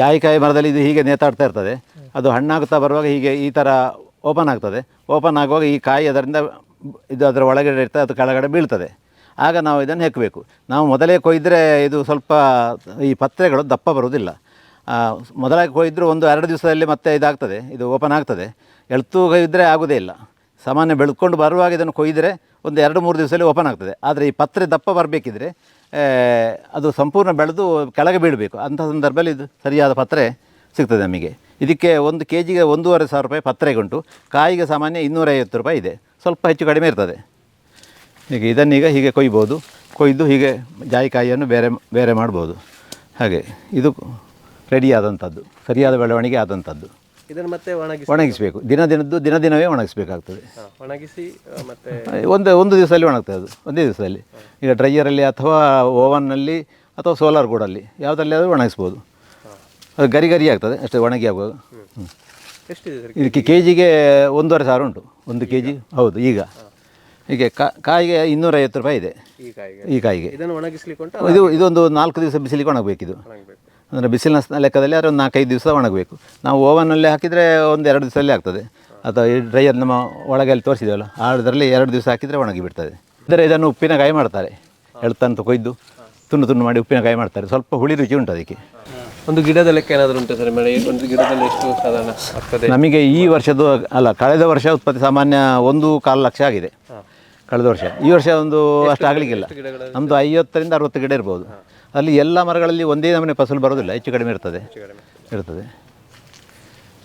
ಜಾಯಿಕಾಯಿ ಮರದಲ್ಲಿ ಇದು ಹೀಗೆ ನೇತಾಡ್ತಾ ಇರ್ತದೆ. ಅದು ಹಣ್ಣಾಗುತ್ತಾ ಬರುವಾಗ ಹೀಗೆ ಈ ಥರ ಓಪನ್ ಆಗ್ತದೆ. ಓಪನ್ ಆಗುವಾಗ ಈ ಕಾಯಿ ಅದರಿಂದ ಇದು ಅದರ ಒಳಗಡೆ ಇರ್ತದೆ, ಅದು ಕೆಳಗಡೆ ಬೀಳ್ತದೆ. ಆಗ ನಾವು ಇದನ್ನು ಹೆಕ್ಕಬೇಕು ನಾವು ಮೊದಲೇ ಕೊಯ್ದರೆ ಇದು ಸ್ವಲ್ಪ ಈ ಪತ್ರೆಗಳು ದಪ್ಪ ಬರುವುದಿಲ್ಲ. ಮೊದಲಾಗಿ ಕೊಯ್ದರೂ ಒಂದು ಎರಡು ದಿವಸದಲ್ಲಿ ಮತ್ತೆ ಇದಾಗ್ತದೆ, ಇದು ಓಪನ್ ಆಗ್ತದೆ. ಎಳ್ತು ಕೊಯ್ದರೆ ಆಗೋದೇ ಇಲ್ಲ. ಸಾಮಾನ್ಯ ಬೆಳ್ಕೊಂಡು ಬರುವಾಗ ಇದನ್ನು ಕೊಯ್ದರೆ ಒಂದು ಎರಡು ಮೂರು ದಿವಸದಲ್ಲಿ ಓಪನ್ ಆಗ್ತದೆ. ಆದರೆ ಈ ಪತ್ರೆ ದಪ್ಪ ಬರಬೇಕಿದ್ರೆ ಅದು ಸಂಪೂರ್ಣ ಬೆಳೆದು ಕೆಳಗೆ ಬೀಳಬೇಕು. ಅಂಥ ಸಂದರ್ಭದಲ್ಲಿ ಇದು ಸರಿಯಾದ ಪತ್ರೆ ಸಿಗ್ತದೆ ನಮಗೆ. ಇದಕ್ಕೆ ಒಂದು ಕೆ ಜಿಗೆ ಒಂದೂವರೆ ಸಾವಿರ ರೂಪಾಯಿ ಪತ್ರೆಗೆ ಉಂಟು ಕಾಯಿಗೆ ಸಾಮಾನ್ಯ ಇನ್ನೂರೈವತ್ತು ರೂಪಾಯಿ ಇದೆ. ಸ್ವಲ್ಪ ಹೆಚ್ಚು ಕಡಿಮೆ ಇರ್ತದೆ. ಈಗ ಇದನ್ನೀಗ ಹೀಗೆ ಕೊಯ್ಬೋದು. ಕೊಯ್ದು ಹೀಗೆ ಜಾಯಿಕಾಯಿಯನ್ನು ಬೇರೆ ಬೇರೆ ಮಾಡ್ಬೋದು. ಹಾಗೆ ಇದು ರೆಡಿ ಆದಂಥದ್ದು ಸರಿಯಾದ ಬೆಳವಣಿಗೆ ಆದಂಥದ್ದು. ಇದನ್ನು ಮತ್ತೆ ಒಣಗಿಸಿ ಒಣಗಿಸಬೇಕು. ದಿನ ದಿನದ್ದು ದಿನ ದಿನವೇ ಒಣಗಿಸಬೇಕಾಗ್ತದೆ. ಒಣಗಿಸಿ ಮತ್ತೆ ಒಂದು ಒಂದು ದಿವಸದಲ್ಲಿ ಒಣಗ್ತದೆ ಅದು. ಒಂದೇ ದಿವಸದಲ್ಲಿ. ಈಗ ಡ್ರೈಯರಲ್ಲಿ ಅಥವಾ ಓವನ್ನಲ್ಲಿ ಅಥವಾ ಸೋಲಾರ್ ಬೋರ್ಡಲ್ಲಿ ಯಾವುದರಲ್ಲಿ ಆದರೂ ಒಣಗಿಸ್ಬೋದು ಅದು ಗರಿ ಗರಿ ಆಗ್ತದೆ ಅಷ್ಟೇ ಒಣಗಿ ಆಗುವಾಗ. ಇದಕ್ಕೆ ಕೆ ಜಿಗೆ ಒಂದೂವರೆ ಸಾವಿರ ಉಂಟು. ಒಂದು ಕೆ ಜಿ ಹೌದು ಈಗ. ಹೀಗೆ ಕಾ- ಕಾಯಿಗೆ ಇನ್ನೂರೈವತ್ತು ರೂಪಾಯಿ ಇದೆ. ಈ ಕಾಯಿಗೆ. ಇದನ್ನು ಒಣಗಿಸ್ಲಿಕ್ಕೆ ಇದು ಇದೊಂದು ನಾಲ್ಕು ದಿವಸ ಬಿಸಿಲಿಗೆ ಒಣಗಬೇಕಿದು. ಒಣಗಬೇಕು. ಅಂದರೆ ಬಿಸಿಲಿನ ಲೆಕ್ಕದಲ್ಲಿ ಆದರೆ ಒಂದು ನಾಲ್ಕೈದು ದಿವಸ ಒಣಗಬೇಕು. ನಾವು ಓವನಲ್ಲಿ ಹಾಕಿದರೆ ಒಂದು ಎರಡು ದಿವಸದಲ್ಲಿ ಆಗ್ತದೆ. ಅಥವಾ ಈ ಡ್ರೈಯರ್ ನಮ್ಮ ಒಳಗೆ ಅಲ್ಲಿ ತೋರಿಸಿದ್ದೇವಲ್ಲ ಅದರಲ್ಲಿ ಎರಡು ದಿವಸ ಹಾಕಿದರೆ ಒಣಗಿ ಬಿಡ್ತದೆ ಇದರ ಇದನ್ನು ಉಪ್ಪಿನಕಾಯಿ ಮಾಡ್ತಾರೆ. ಎಳ್ತಂತ ಕೊಯ್ದು ತುಂಡು ತುಂಡು ಮಾಡಿ ಉಪ್ಪಿನಕಾಯಿ ಮಾಡ್ತಾರೆ. ಸ್ವಲ್ಪ ಹುಳಿ ರುಚಿ ಉಂಟು ಅದಕ್ಕೆ. ಒಂದು ಗಿಡದ ಲೆಕ್ಕ ಏನಾದರೂ ಉಂಟು ಸರ್? ಮೇಡಮ್ ಒಂದು ಗಿಡದಲ್ಲಿ ಎಷ್ಟು ಸಾಧಾರಣ ಆಗ್ತದೆ? ನಮಗೆ ಈ ವರ್ಷದ್ದು ಅಲ್ಲ ಕಳೆದ ವರ್ಷ ಉತ್ಪತ್ತಿ ಸಾಮಾನ್ಯ ಒಂದು ಕಾಲು ಲಕ್ಷ ಆಗಿದೆ. ಕಳೆದ ವರ್ಷ. ಈ ವರ್ಷ ಒಂದು ಅಷ್ಟು ಆಗಲಿಕ್ಕಿಲ್ಲ. ನಮ್ಮದು ಐವತ್ತರಿಂದ ಅರವತ್ತು ಗಿಡ ಇರ್ಬೋದು. ಅಲ್ಲಿ ಎಲ್ಲ ಮರಗಳಲ್ಲಿ ಒಂದೇ ನಮೂನೆ ಫಸಲು ಬರೋದಿಲ್ಲ ಹೆಚ್ಚು ಕಡಿಮೆ ಇರ್ತದೆ. ಇರ್ತದೆ.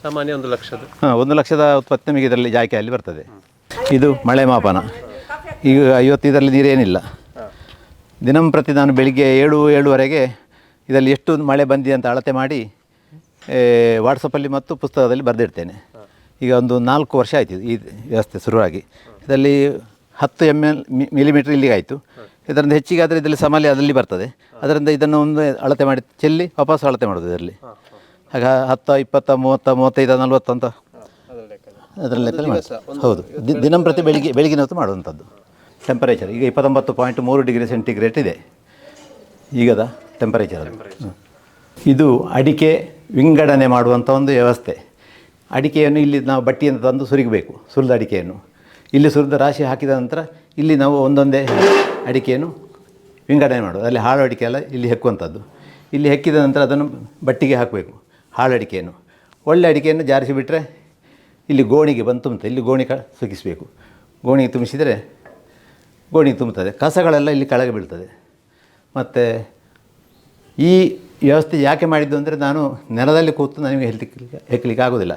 ಸಾಮಾನ್ಯ ಒಂದು ಲಕ್ಷದ ಹಾಂ ಒಂದು ಲಕ್ಷದ ಉತ್ಪತ್ತಿ ನಮಗೆ ಇದರಲ್ಲಿ ಜಾಯ್ಕೆಯಲ್ಲಿ ಬರ್ತದೆ. ಇದು ಮಳೆ ಮಾಪನ. ಈಗ ಐವತ್ತು ಇದರಲ್ಲಿ ನೀರೇನಿಲ್ಲ ದಿನಂಪ್ರತಿ ನಾನು ಬೆಳಿಗ್ಗೆ ಏಳು ಏಳುವರೆಗೆ ಇದರಲ್ಲಿ ಎಷ್ಟು ಮಳೆ ಬಂದಿದೆ ಅಂತ ಅಳತೆ ಮಾಡಿ ವಾಟ್ಸಪ್ಪಲ್ಲಿ ಮತ್ತು ಪುಸ್ತಕದಲ್ಲಿ ಬರೆದಿಡ್ತೇನೆ. ಈಗ ಒಂದು ನಾಲ್ಕು ವರ್ಷ ಆಯಿತು ಈ ವ್ಯವಸ್ಥೆ ಶುರುವಾಗಿ. ಇದರಲ್ಲಿ ಹತ್ತು ಎಂ ಎಲ್ ಮಿಲಿಮೀಟ್ರ್ ಇಲ್ಲಿಗೆ ಆಯಿತು. ಇದರಿಂದ ಹೆಚ್ಚಿಗೆ ಆದರೆ ಇದರಲ್ಲಿ ಸಮಲೆ ಅದರಲ್ಲಿ ಬರ್ತದೆ. ಅದರಿಂದ ಇದನ್ನು ಒಂದು ಅಳತೆ ಮಾಡಿ ಚೆಲ್ಲಿ ವಾಪಸ್ ಅಳತೆ ಮಾಡೋದು ಇದರಲ್ಲಿ. ಆಗ ಹತ್ತ ಇಪ್ಪತ್ತ ಮೂವತ್ತ ಮೂವತ್ತೈದು ನಲ್ವತ್ತಂತ ಅಂತ ಅದರ ಲೆಕ್ಕದಲ್ಲಿ ಮಾಡಿ ಹೌದು. ದಿ- ದಿನಂಪ್ರತಿ ಬೆಳಿಗ್ಗೆ ಬೆಳಗಿನ ಹೊತ್ತು ಮಾಡುವಂಥದ್ದು. ಟೆಂಪರೇಚರ್ ಈಗ ಇಪ್ಪತ್ತೊಂಬತ್ತು ಪಾಯಿಂಟ್ ಮೂರು ಡಿಗ್ರಿ ಸೆಂಟಿಗ್ರೇಟ್ ಇದೆ. ಈಗದ ಟೆಂಪರೇಚರ್ ಇದು ಅಡಿಕೆ ವಿಂಗಡಣೆ ಮಾಡುವಂಥ ಒಂದು ವ್ಯವಸ್ಥೆ. ಅಡಿಕೆಯನ್ನು ಇಲ್ಲಿ ನಾವು ಬಟ್ಟಿಯನ್ನು ತಂದು ಸುರಿಗಬೇಕು ಸುರಿದ ಅಡಿಕೆಯನ್ನು. ಇಲ್ಲಿ ಸುರಿದ ರಾಶಿ ಹಾಕಿದ ನಂತರ ಇಲ್ಲಿ ನಾವು ಒಂದೊಂದೇ ಅಡಿಕೆಯನ್ನು ವಿಂಗಡಣೆ ಮಾಡೋದು. ಅಲ್ಲಿ ಹಾಳು ಅಡಿಕೆ ಎಲ್ಲ ಇಲ್ಲಿ ಹೆಕ್ಕುವಂಥದ್ದು. ಇಲ್ಲಿ ಹೆಕ್ಕಿದ ನಂತರ ಅದನ್ನು ಬಟ್ಟಿಗೆ ಹಾಕಬೇಕು ಹಾಳು ಅಡಿಕೆಯನ್ನು. ಒಳ್ಳೆ ಅಡಿಕೆಯನ್ನು ಜಾರಿಸಿ ಬಿಟ್ಟರೆ ಇಲ್ಲಿ ಗೋಣಿಗೆ ಬಂದು ತುಂಬುತ್ತೆ. ಇಲ್ಲಿ ಗೋಣಿ ಕ ಸುಗಿಸಬೇಕು ಗೋಣಿಗೆ ತುಂಬಿಸಿದರೆ ಗೋಣಿಗೆ ತುಂಬುತ್ತದೆ. ಕಸಗಳೆಲ್ಲ ಇಲ್ಲಿ ಕೆಳಗೆ ಬೀಳ್ತದೆ. ಮತ್ತು ಈ ವ್ಯವಸ್ಥೆ ಯಾಕೆ ಮಾಡಿದ್ದು ಅಂದರೆ ನಾನು ನೆಲದಲ್ಲಿ ಕೂತು ನನಗೆ ಹೆಲ್ಲಿಕ್ಕೆ ಹೆಕ್ಕಲಿಕ್ಕೆ ಆಗೋದಿಲ್ಲ.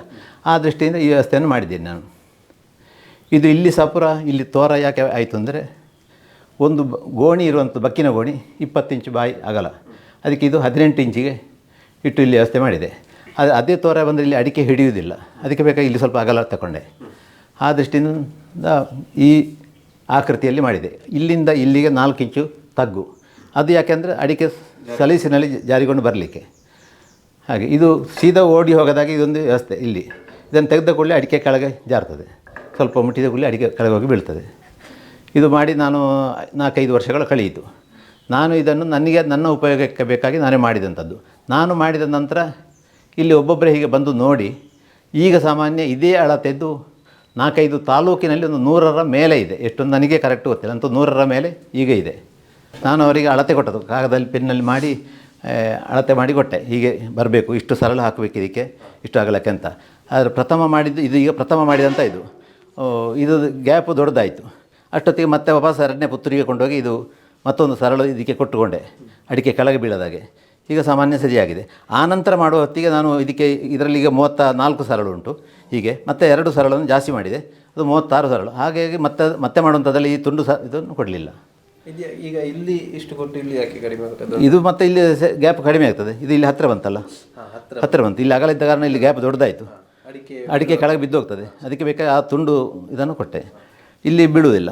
ಆ ದೃಷ್ಟಿಯಿಂದ ಈ ವ್ಯವಸ್ಥೆಯನ್ನು ಮಾಡಿದ್ದೇನೆ ನಾನು. ಇದು ಇಲ್ಲಿ ಸಪುರ, ಇಲ್ಲಿ ತೋರ ಯಾಕೆ ಆಯಿತು ಅಂದರೆ ಒಂದು ಗೋಣಿ ಇರುವಂಥ ಬಕ್ಕಿನ ಗೋಣಿ ಇಪ್ಪತ್ತು ಇಂಚು ಬಾಯಿ ಅಗಲ. ಅದಕ್ಕೆ ಇದು ಹದಿನೆಂಟು ಇಂಚಿಗೆ ಇಟ್ಟು ಇಲ್ಲಿ ವ್ಯವಸ್ಥೆ ಮಾಡಿದೆ. ಅದು ಅದೇ ತೋರ ಬಂದರೆ ಇಲ್ಲಿ ಅಡಿಕೆ ಹಿಡಿಯುವುದಿಲ್ಲ. ಅದಕ್ಕೆ ಬೇಕಾಗಿ ಇಲ್ಲಿ ಸ್ವಲ್ಪ ಅಗಲ ತಗೊಂಡೆ. ಆ ದೃಷ್ಟಿಯಿಂದ ಈ ಆಕೃತಿಯಲ್ಲಿ ಮಾಡಿದೆ. ಇಲ್ಲಿಂದ ಇಲ್ಲಿಗೆ ನಾಲ್ಕು ಇಂಚು ತಗ್ಗು. ಅದು ಯಾಕೆಂದರೆ ಅಡಿಕೆ ಸಲೀಸಿನಲ್ಲಿ ಜಾರಿಕೊಂಡು ಬರಲಿಕ್ಕೆ. ಹಾಗೆ ಇದು ಸೀದಾ ಓಡಿ ಹೋಗೋದಾಗಿ ಇದೊಂದು ವ್ಯವಸ್ಥೆ ಇಲ್ಲಿ. ಇದನ್ನು ತೆಗೆದ ಕೂಡಲೇ ಅಡಿಕೆ ಕೆಳಗೆ ಜಾರ್ತದೆ. ಸ್ವಲ್ಪ ಮುಟ್ಟಿದ ಕೂಡಲೇ ಅಡಿಕೆ ಕೆಳಗೆ ಹೋಗಿ ಬೀಳ್ತದೆ. ಇದು ಮಾಡಿ ನಾನು ನಾಲ್ಕೈದು ವರ್ಷಗಳು ಕಳೆಯಿತು. ನಾನು ಇದನ್ನು ನನಗೆ ನನ್ನ ಉಪಯೋಗಕ್ಕೆ ಬೇಕಾಗಿ ನಾನೇ ಮಾಡಿದಂಥದ್ದು. ನಾನು ಮಾಡಿದ ನಂತರ ಇಲ್ಲಿ ಒಬ್ಬೊಬ್ಬರೇ ಹೀಗೆ ಬಂದು ನೋಡಿ, ಈಗ ಸಾಮಾನ್ಯ ಇದೇ ಅಳತೆದ್ದು ನಾಲ್ಕೈದು ತಾಲೂಕಿನಲ್ಲಿ ಒಂದು ನೂರರ ಮೇಲೆ ಇದೆ. ಎಷ್ಟೊಂದು ನನಗೆ ಕರೆಕ್ಟ್ ಗೊತ್ತಿಲ್ಲ. ಅಂತೂ ನೂರರ ಮೇಲೆ ಈಗ ಇದೆ. ನಾನು ಅವರಿಗೆ ಅಳತೆ ಕೊಟ್ಟದ್ದು. ಕಾಗದಲ್ಲಿ ಪೆನ್ನಲ್ಲಿ ಮಾಡಿ ಅಳತೆ ಮಾಡಿ ಕೊಟ್ಟೆ. ಹೀಗೆ ಬರಬೇಕು. ಇಷ್ಟು ಸರಳ ಹಾಕಬೇಕು ಇದಕ್ಕೆ, ಇಷ್ಟು ಆಗಲಕ್ಕೆ ಅಂತ. ಆದರೆ ಪ್ರಥಮ ಮಾಡಿದ್ದು, ಇದು ಈಗ ಪ್ರಥಮ ಮಾಡಿದಂಥ ಇದು. ಇದು ಗ್ಯಾಪು ದೊಡ್ಡದಾಯಿತು. ಅಷ್ಟೊತ್ತಿಗೆ ಮತ್ತೆ ವಾಪಸ್ ಎರಡನೇ ಪುತ್ತೂರಿಗೆ ಕೊಂಡೋಗಿ ಇದು ಮತ್ತೊಂದು ಸರಳ ಇದಕ್ಕೆ ಕೊಟ್ಟುಕೊಂಡೆ. ಅಡಿಕೆ ಕೆಳಗೆ ಬೀಳದಾಗೆ. ಈಗ ಸಾಮಾನ್ಯ ಸರಿಯಾಗಿದೆ ಆನಂತರ ನಂತರ ಮಾಡುವ ಹೊತ್ತಿಗೆ ನಾನು ಇದಕ್ಕೆ ಇದರಲ್ಲಿ ಈಗ ಮೂವತ್ತ ನಾಲ್ಕು ಸರಳು ಉಂಟು. ಹೀಗೆ ಮತ್ತೆ ಎರಡು ಸರಳನ್ನು ಜಾಸ್ತಿ ಮಾಡಿದೆ. ಅದು ಮೂವತ್ತಾರು ಸರಳು. ಹಾಗಾಗಿ ಮತ್ತೆ ಮತ್ತೆ ಮಾಡುವಂಥದ್ದಲ್ಲಿ ಈ ತುಂಡು ಸ ಇದನ್ನು ಕೊಡಲಿಲ್ಲ. ಈಗ ಇಲ್ಲಿ ಇಷ್ಟು ಕೊಟ್ಟು ಇಲ್ಲಿ ಯಾಕೆ ಕಡಿಮೆ ಆಗ್ತದೆ? ಇದು ಮತ್ತೆ ಇಲ್ಲಿ ಗ್ಯಾಪ್ ಕಡಿಮೆ ಆಗ್ತದೆ. ಇದು ಇಲ್ಲಿ ಹತ್ತಿರ ಬಂತಲ್ಲ? ಹತ್ತಿರ ಬಂತು. ಇಲ್ಲಿ ಅಗಲ ಇದ್ದ ಕಾರಣ ಇಲ್ಲಿ ಗ್ಯಾಪ್ ದೊಡ್ಡದಾಯಿತು. ಅಡಿಕೆ ಅಡಿಕೆ ಕೆಳಗೆ ಬಿದ್ದು ಹೋಗ್ತದೆ ಅದಕ್ಕೆ ಬೇಕಾದ ಆ ತುಂಡು ಇದನ್ನು ಕೊಟ್ಟೆ. ಇಲ್ಲಿ ಬಿಡುವುದಿಲ್ಲ.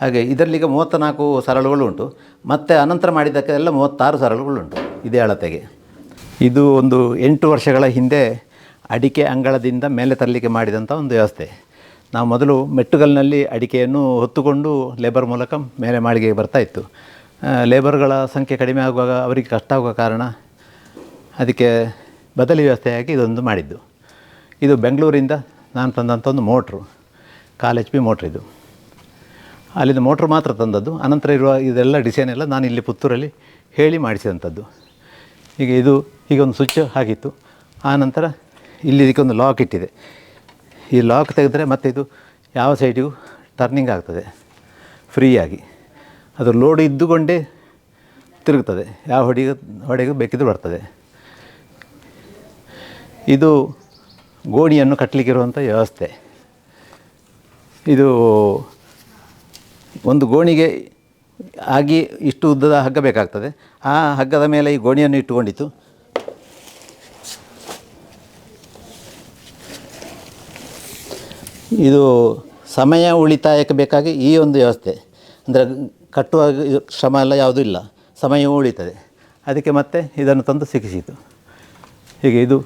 ಹಾಗೆ ಇದರಲ್ಲಿ ಈಗ ಮೂವತ್ತ ನಾಲ್ಕು ಸರಳುಗಳು ಉಂಟು. ಮತ್ತು ಅನಂತರ ಮಾಡಿದ್ದಕ್ಕೆಲ್ಲ ಮೂವತ್ತಾರು ಸರಳುಗಳು ಉಂಟು ಇದೇ ಅಳತೆಗೆ. ಇದು ಒಂದು ಎಂಟು ವರ್ಷಗಳ ಹಿಂದೆ ಅಡಿಕೆ ಅಂಗಳದಿಂದ ಮೇಲೆ ತರಲಿಕ್ಕೆ ಮಾಡಿದಂಥ ಒಂದು ವ್ಯವಸ್ಥೆ. ನಾವು ಮೊದಲು ಮೆಟ್ಟುಗಲ್ನಲ್ಲಿ ಅಡಿಕೆಯನ್ನು ಹೊತ್ತುಕೊಂಡು ಲೇಬರ್ ಮೂಲಕ ಮೇಲೆ ಮಾಳಿಗೆಗೆ ಬರ್ತಾ ಇತ್ತು. ಲೇಬರ್ಗಳ ಸಂಖ್ಯೆ ಕಡಿಮೆ ಆಗುವಾಗ ಅವರಿಗೆ ಕಷ್ಟ ಆಗುವ ಕಾರಣ ಅದಕ್ಕೆ ಬದಲಿ ವ್ಯವಸ್ಥೆಯಾಗಿ ಇದೊಂದು ಮಾಡಿದ್ದು. ಇದು ಬೆಂಗಳೂರಿಂದ ನಾನು ತಂದಂಥ ಒಂದು ಮೋಟ್ರು. ಕಾಲು ಎಚ್ ಪಿ ಮೋಟ್ರ್ ಇದು. ಅಲ್ಲಿಂದ ಮೋಟ್ರ್ ಮಾತ್ರ ತಂದದ್ದು. ಅನಂತರ ಇರುವ ಇದೆಲ್ಲ ಡಿಸೈನ್ ಎಲ್ಲ ನಾನು ಇಲ್ಲಿ ಪುತ್ತೂರಲ್ಲಿ ಹೇಳಿ ಮಾಡಿಸಿದಂಥದ್ದು. ಈಗ ಇದು ಈಗ ಒಂದು ಸ್ವಿಚ್ ಹಾಕಿತ್ತು. ಆನಂತರ ನಂತರ ಇಲ್ಲಿ ಇದಕ್ಕೊಂದು ಲಾಕ್ ಇಟ್ಟಿದೆ. ಈ ಲಾಕ್ ತೆಗೆದರೆ ಮತ್ತೆ ಇದು ಯಾವ ಸೈಡಿಗೂ ಟರ್ನಿಂಗ್ ಆಗ್ತದೆ. ಫ್ರೀಯಾಗಿ ಅದು ಲೋಡ್ ಇದ್ದುಕೊಂಡೇ ತಿರುಗ್ತದೆ. ಯಾವ ಹೊಡಿಗೆ, ಹೊಡೆಗೂ ಬೇಕಿದ್ರು ಬರ್ತದೆ. ಇದು ಗೋಣಿಯನ್ನು ಕಟ್ಟಲಿಕ್ಕಿರುವಂಥ ವ್ಯವಸ್ಥೆ. ಇದು ಒಂದು ಗೋಣಿಗೆ ಆಗಿ ಇಷ್ಟು ಉದ್ದದ ಹಗ್ಗ ಬೇಕಾಗ್ತದೆ. ಆ ಹಗ್ಗದ ಮೇಲೆ ಈ ಗೋಣಿಯನ್ನು ಇಟ್ಟುಕೊಂಡಿತ್ತು. ಇದು ಸಮಯ ಉಳಿತಾಯಕ್ಕೆ ಬೇಕಾಗಿ ಈ ಒಂದು ವ್ಯವಸ್ಥೆ. ಅಂದರೆ ಕಟ್ಟುವ ಶ್ರಮ ಎಲ್ಲ ಯಾವುದೂ ಇಲ್ಲ. ಸಮಯವೂ ಉಳಿತದೆ. ಅದಕ್ಕೆ ಮತ್ತೆ ಇದನ್ನು ತಂದು ಸಿಕ್ಕಿಸಿತು. ಹೀಗೆ ಇದು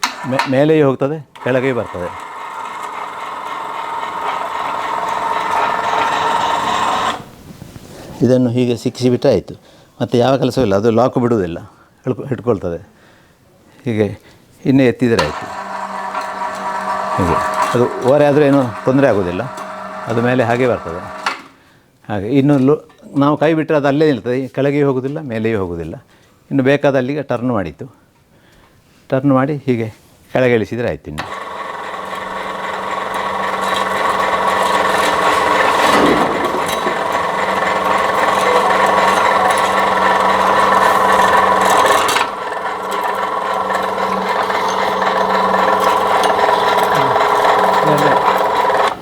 ಮೇಲೆಯೂ ಹೋಗ್ತದೆ, ಕೆಳಗೆ ಬರ್ತದೆ. ಇದನ್ನು ಹೀಗೆ ಸಿಕ್ಕಿಸಿಬಿಟ್ರೆ ಆಯಿತು ಮತ್ತು ಯಾವ ಕೆಲಸವೂ ಇಲ್ಲ ಅದು ಲಾಕ್ ಬಿಡುವುದಿಲ್ಲ. ಹಿಡ್ಕೊ ಹಿಡ್ಕೊಳ್ತದೆ ಹೀಗೆ ಇನ್ನೇ ಎತ್ತಿದರೆ ಆಯಿತು ಹೀಗೆ. ಅದು ಓರೆ ಆದರೂ ಏನೂ ತೊಂದರೆ ಆಗೋದಿಲ್ಲ. ಅದು ಮೇಲೆ ಹಾಗೆ ಬರ್ತದೆ. ಹಾಗೆ ಇನ್ನು ಲೋ, ನಾವು ಕೈ ಬಿಟ್ಟರೆ ಅದು ಅಲ್ಲೇ ನಿಲ್ತದೆ. ಕೆಳಗೆ ಹೋಗೋದಿಲ್ಲ, ಮೇಲೆಯೂ ಹೋಗೋದಿಲ್ಲ. ಇನ್ನು ಬೇಕಾದ ಅಲ್ಲಿಗೆ ಟರ್ನ್ ಮಾಡಿತ್ತು. ಟರ್ನ್ ಮಾಡಿ ಹೀಗೆ ಕೆಳಗೆ ಇಳಿಸಿದರೆ ಆಯ್ತು ಇನ್ನು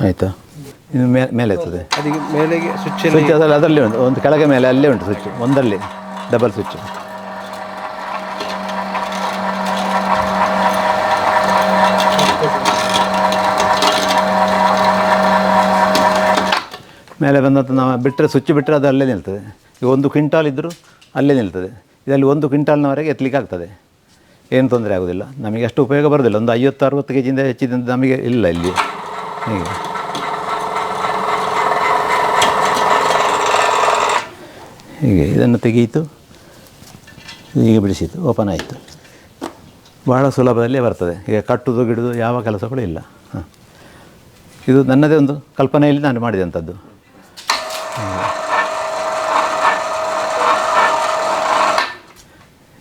ಆಯಿತಾ ಇನ್ನು ಮೇಲೆ ಇರ್ತದೆ ಅದಕ್ಕೆ ಮೇಲೆಗೆ ಸ್ವಿಚ್ ಸ್ವಿಚ್ ಅದರಲ್ಲಿ ಅದರಲ್ಲಿ ಉಂಟು. ಒಂದು ಕೆಳಗೆ ಮೇಲೆ ಅಲ್ಲೇ ಉಂಟು ಸ್ವಿಚ್ ಒಂದರಲ್ಲಿ ಡಬಲ್ ಸ್ವಿಚ್ ಮೇಲೆ ಬಂದಂಥ ನಾವು ಬಿಟ್ಟರೆ ಸ್ವಿಚ್ ಬಿಟ್ಟರೆ ಅದು ಅಲ್ಲೇ ನಿಲ್ತದೆ. ಈಗ ಒಂದು ಕ್ವಿಂಟಾಲ್ ಇದ್ದರೂ ಅಲ್ಲೇ ನಿಲ್ತದೆ. ಇದರಲ್ಲಿ ಒಂದು ಕ್ವಿಂಟಾಲ್ನವರೆಗೆ ಎತ್ತಲಿಕ್ಕೆ ಆಗ್ತದೆ. ಏನು ತೊಂದರೆ ಆಗೋದಿಲ್ಲ. ನಮಗೆ ಅಷ್ಟು ಉಪಯೋಗ ಬರೋದಿಲ್ಲ. ಒಂದು ಐವತ್ತು ಅರವತ್ತು ಕೆ ಜಿಯಿಂದ ಹೆಚ್ಚಿದಂತ ನಮಗೆ ಇಲ್ಲ ಇಲ್ಲಿ. ಹೀಗೆ. ಹೀಗೆ ಇದನ್ನು ತೆಗೆಯಿತು, ಹೀಗೆ ಬಿಡಿಸಿತು ಓಪನ್ ಆಯಿತು. ಭಾಳ ಸುಲಭದಲ್ಲೇ ಬರ್ತದೆ. ಈಗ ಕಟ್ಟುದು, ಗಿಡದು ಯಾವ ಕೆಲಸಗಳು ಇಲ್ಲ. ಹಾಂ. ಇದು ನನ್ನದೇ ಒಂದು ಕಲ್ಪನೆಯಲ್ಲಿ ನಾನು ಮಾಡಿದಂಥದ್ದು.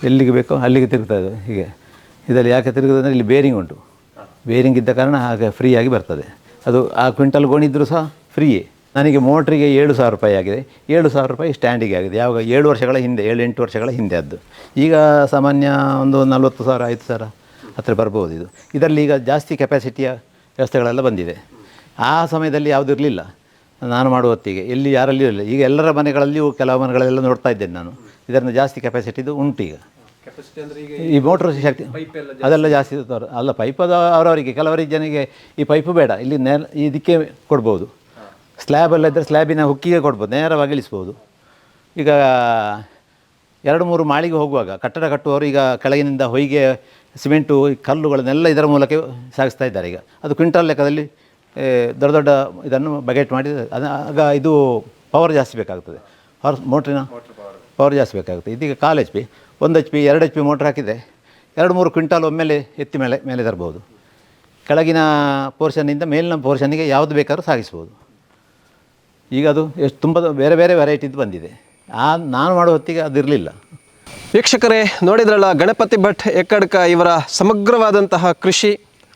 ಎಲ್ಲಿಗೆ ಬೇಕೋ ಅಲ್ಲಿಗೆ ತಿರುಗ್ತಾ ಇದೆ. ಹೀಗೆ. ಇದರಲ್ಲಿ ಯಾಕೆ ತಿರುಗುದು ಅಂದರೆ ಇಲ್ಲಿ ಬೇರಿಂಗ್ ಉಂಟು. ಬೇರಿಂಗ್ ಇದ್ದ ಕಾರಣ ಹಾಗೆ ಫ್ರೀಯಾಗಿ ಬರ್ತದೆ. ಅದು ಆ ಕ್ವಿಂಟಲ್ ಗೋಣಿದ್ದರೂ ಸಹ ಫ್ರೀಯೇ ನನಗೆ ಮೋಟ್ರಿಗೆ ಏಳು ಸಾವಿರ ರೂಪಾಯಿ ಆಗಿದೆ. ಏಳು ಸಾವಿರ ರೂಪಾಯಿ ಸ್ಟ್ಯಾಂಡಿಗೆ ಆಗಿದೆ. ಯಾವಾಗ ಏಳು ವರ್ಷಗಳ ಹಿಂದೆ ಏಳು ಎಂಟು ವರ್ಷಗಳ ಹಿಂದೆ ಅದು ಈಗ ಸಾಮಾನ್ಯ ಒಂದು ನಲ್ವತ್ತು ಸಾವಿರ ಐದು ಸಾವಿರ ಹತ್ತಿರ ಬರ್ಬೋದು ಇದು. ಇದರಲ್ಲಿ ಈಗ ಜಾಸ್ತಿ ಕೆಪಾಸಿಟಿಯ ವ್ಯವಸ್ಥೆಗಳೆಲ್ಲ ಬಂದಿದೆ. ಆ ಸಮಯದಲ್ಲಿ ಯಾವುದೂ ಇರಲಿಲ್ಲ. ನಾನು ಮಾಡುವ ಹೊತ್ತಿಗೆ. ಎಲ್ಲಿ ಯಾರಲ್ಲಿ ಇರಲಿಲ್ಲ. ಈಗ ಎಲ್ಲರ ಮನೆಗಳಲ್ಲಿಯೂ ಕೆಲವು ಮನೆಗಳೆಲ್ಲ ನೋಡ್ತಾ ಇದ್ದೇನೆ ನಾನು. ಇದರಿಂದ ಜಾಸ್ತಿ ಕೆಪಾಸಿಟಿದು ಉಂಟು ಈಗ. ಕೆಪಾಸಿಟಿ ಅಂದರೆ ಈಗ ಈ ಮೋಟ್ರ್ ಶಕ್ತಿ ಅದೆಲ್ಲ ಜಾಸ್ತಿ ಅಲ್ಲ ಪೈಪ್ ಅದು ಅವರವರಿಗೆ. ಕೆಲವರಿಗೆ ಜನರಿಗೆ ಈ ಪೈಪು ಬೇಡ. ಇಲ್ಲಿ ನೆಲ ಇದಕ್ಕೆ ಕೊಡ್ಬೋದು. ಸ್ಲ್ಯಾಬ್ ಎಲ್ಲ ಇದ್ದರೆ ಸ್ಲ್ಯಾಬಿನ ಹುಕ್ಕಿಗೆ ಕೊಡ್ಬೋದು ನೇರವಾಗಿ ಇಳಿಸ್ಬೋದು. ಈಗ ಎರಡು ಮೂರು ಮಾಳಿಗೆ ಹೋಗುವಾಗ ಕಟ್ಟಡ ಕಟ್ಟುವವರು ಈಗ ಕೆಳಗಿನಿಂದ ಹೊಯ್ಗೆ ಸಿಮೆಂಟು ಕಲ್ಲುಗಳನ್ನೆಲ್ಲ ಇದರ ಮೂಲಕ ಸಾಗಿಸ್ತಾ ಇದ್ದಾರೆ ಈಗ. ಅದು ಕ್ವಿಂಟಲ್ ಲೆಕ್ಕದಲ್ಲಿ ದೊಡ್ಡ ದೊಡ್ಡ ಇದನ್ನು ಬಗೆಟ್ ಮಾಡಿ ಅದು ಆಗ ಇದು ಪವರ್ ಜಾಸ್ತಿ ಬೇಕಾಗ್ತದೆ. ಹಾರ್ಸ್ ಮೋಟ್ರಿನ ಪವರ್ ಜಾಸ್ತಿ ಬೇಕಾಗುತ್ತೆ. ಇದೀಗ ಕಾಲು ಎಚ್ ಪಿ ಒಂದು ಎಚ್ ಪಿ ಎರಡು ಎಚ್ ಪಿ ಮೋಟ್ರ್ ಹಾಕಿದೆ ಎರಡು ಮೂರು ಕ್ವಿಂಟಾಲ್ ಒಮ್ಮೆಲೆ ಎತ್ತಿ ಮೇಲೆ ಮೇಲೆ ತರ್ಬೋದು. ಕೆಳಗಿನ ಪೋರ್ಷನ್ನಿಂದ ಮೇಲಿನ ಪೋರ್ಷನ್ನಿಗೆ ಯಾವುದು ಬೇಕಾದ್ರೂ ಸಾಗಿಸ್ಬೋದು. ಈಗ ಅದು ಎಷ್ಟು ತುಂಬ ಬೇರೆ ಬೇರೆ ವೆರೈಟಿದು ಬಂದಿದೆ. ಆ ನಾನು ಮಾಡೋ ಹೊತ್ತಿಗೆ ಅದಿರಲಿಲ್ಲ. ವೀಕ್ಷಕರೇ, ನೋಡಿದ್ರಲ್ಲ ಗಣಪತಿ ಭಟ್ ಎಕ್ಕಡ್ಕ ಇವರ ಸಮಗ್ರವಾದಂತಹ ಕೃಷಿ,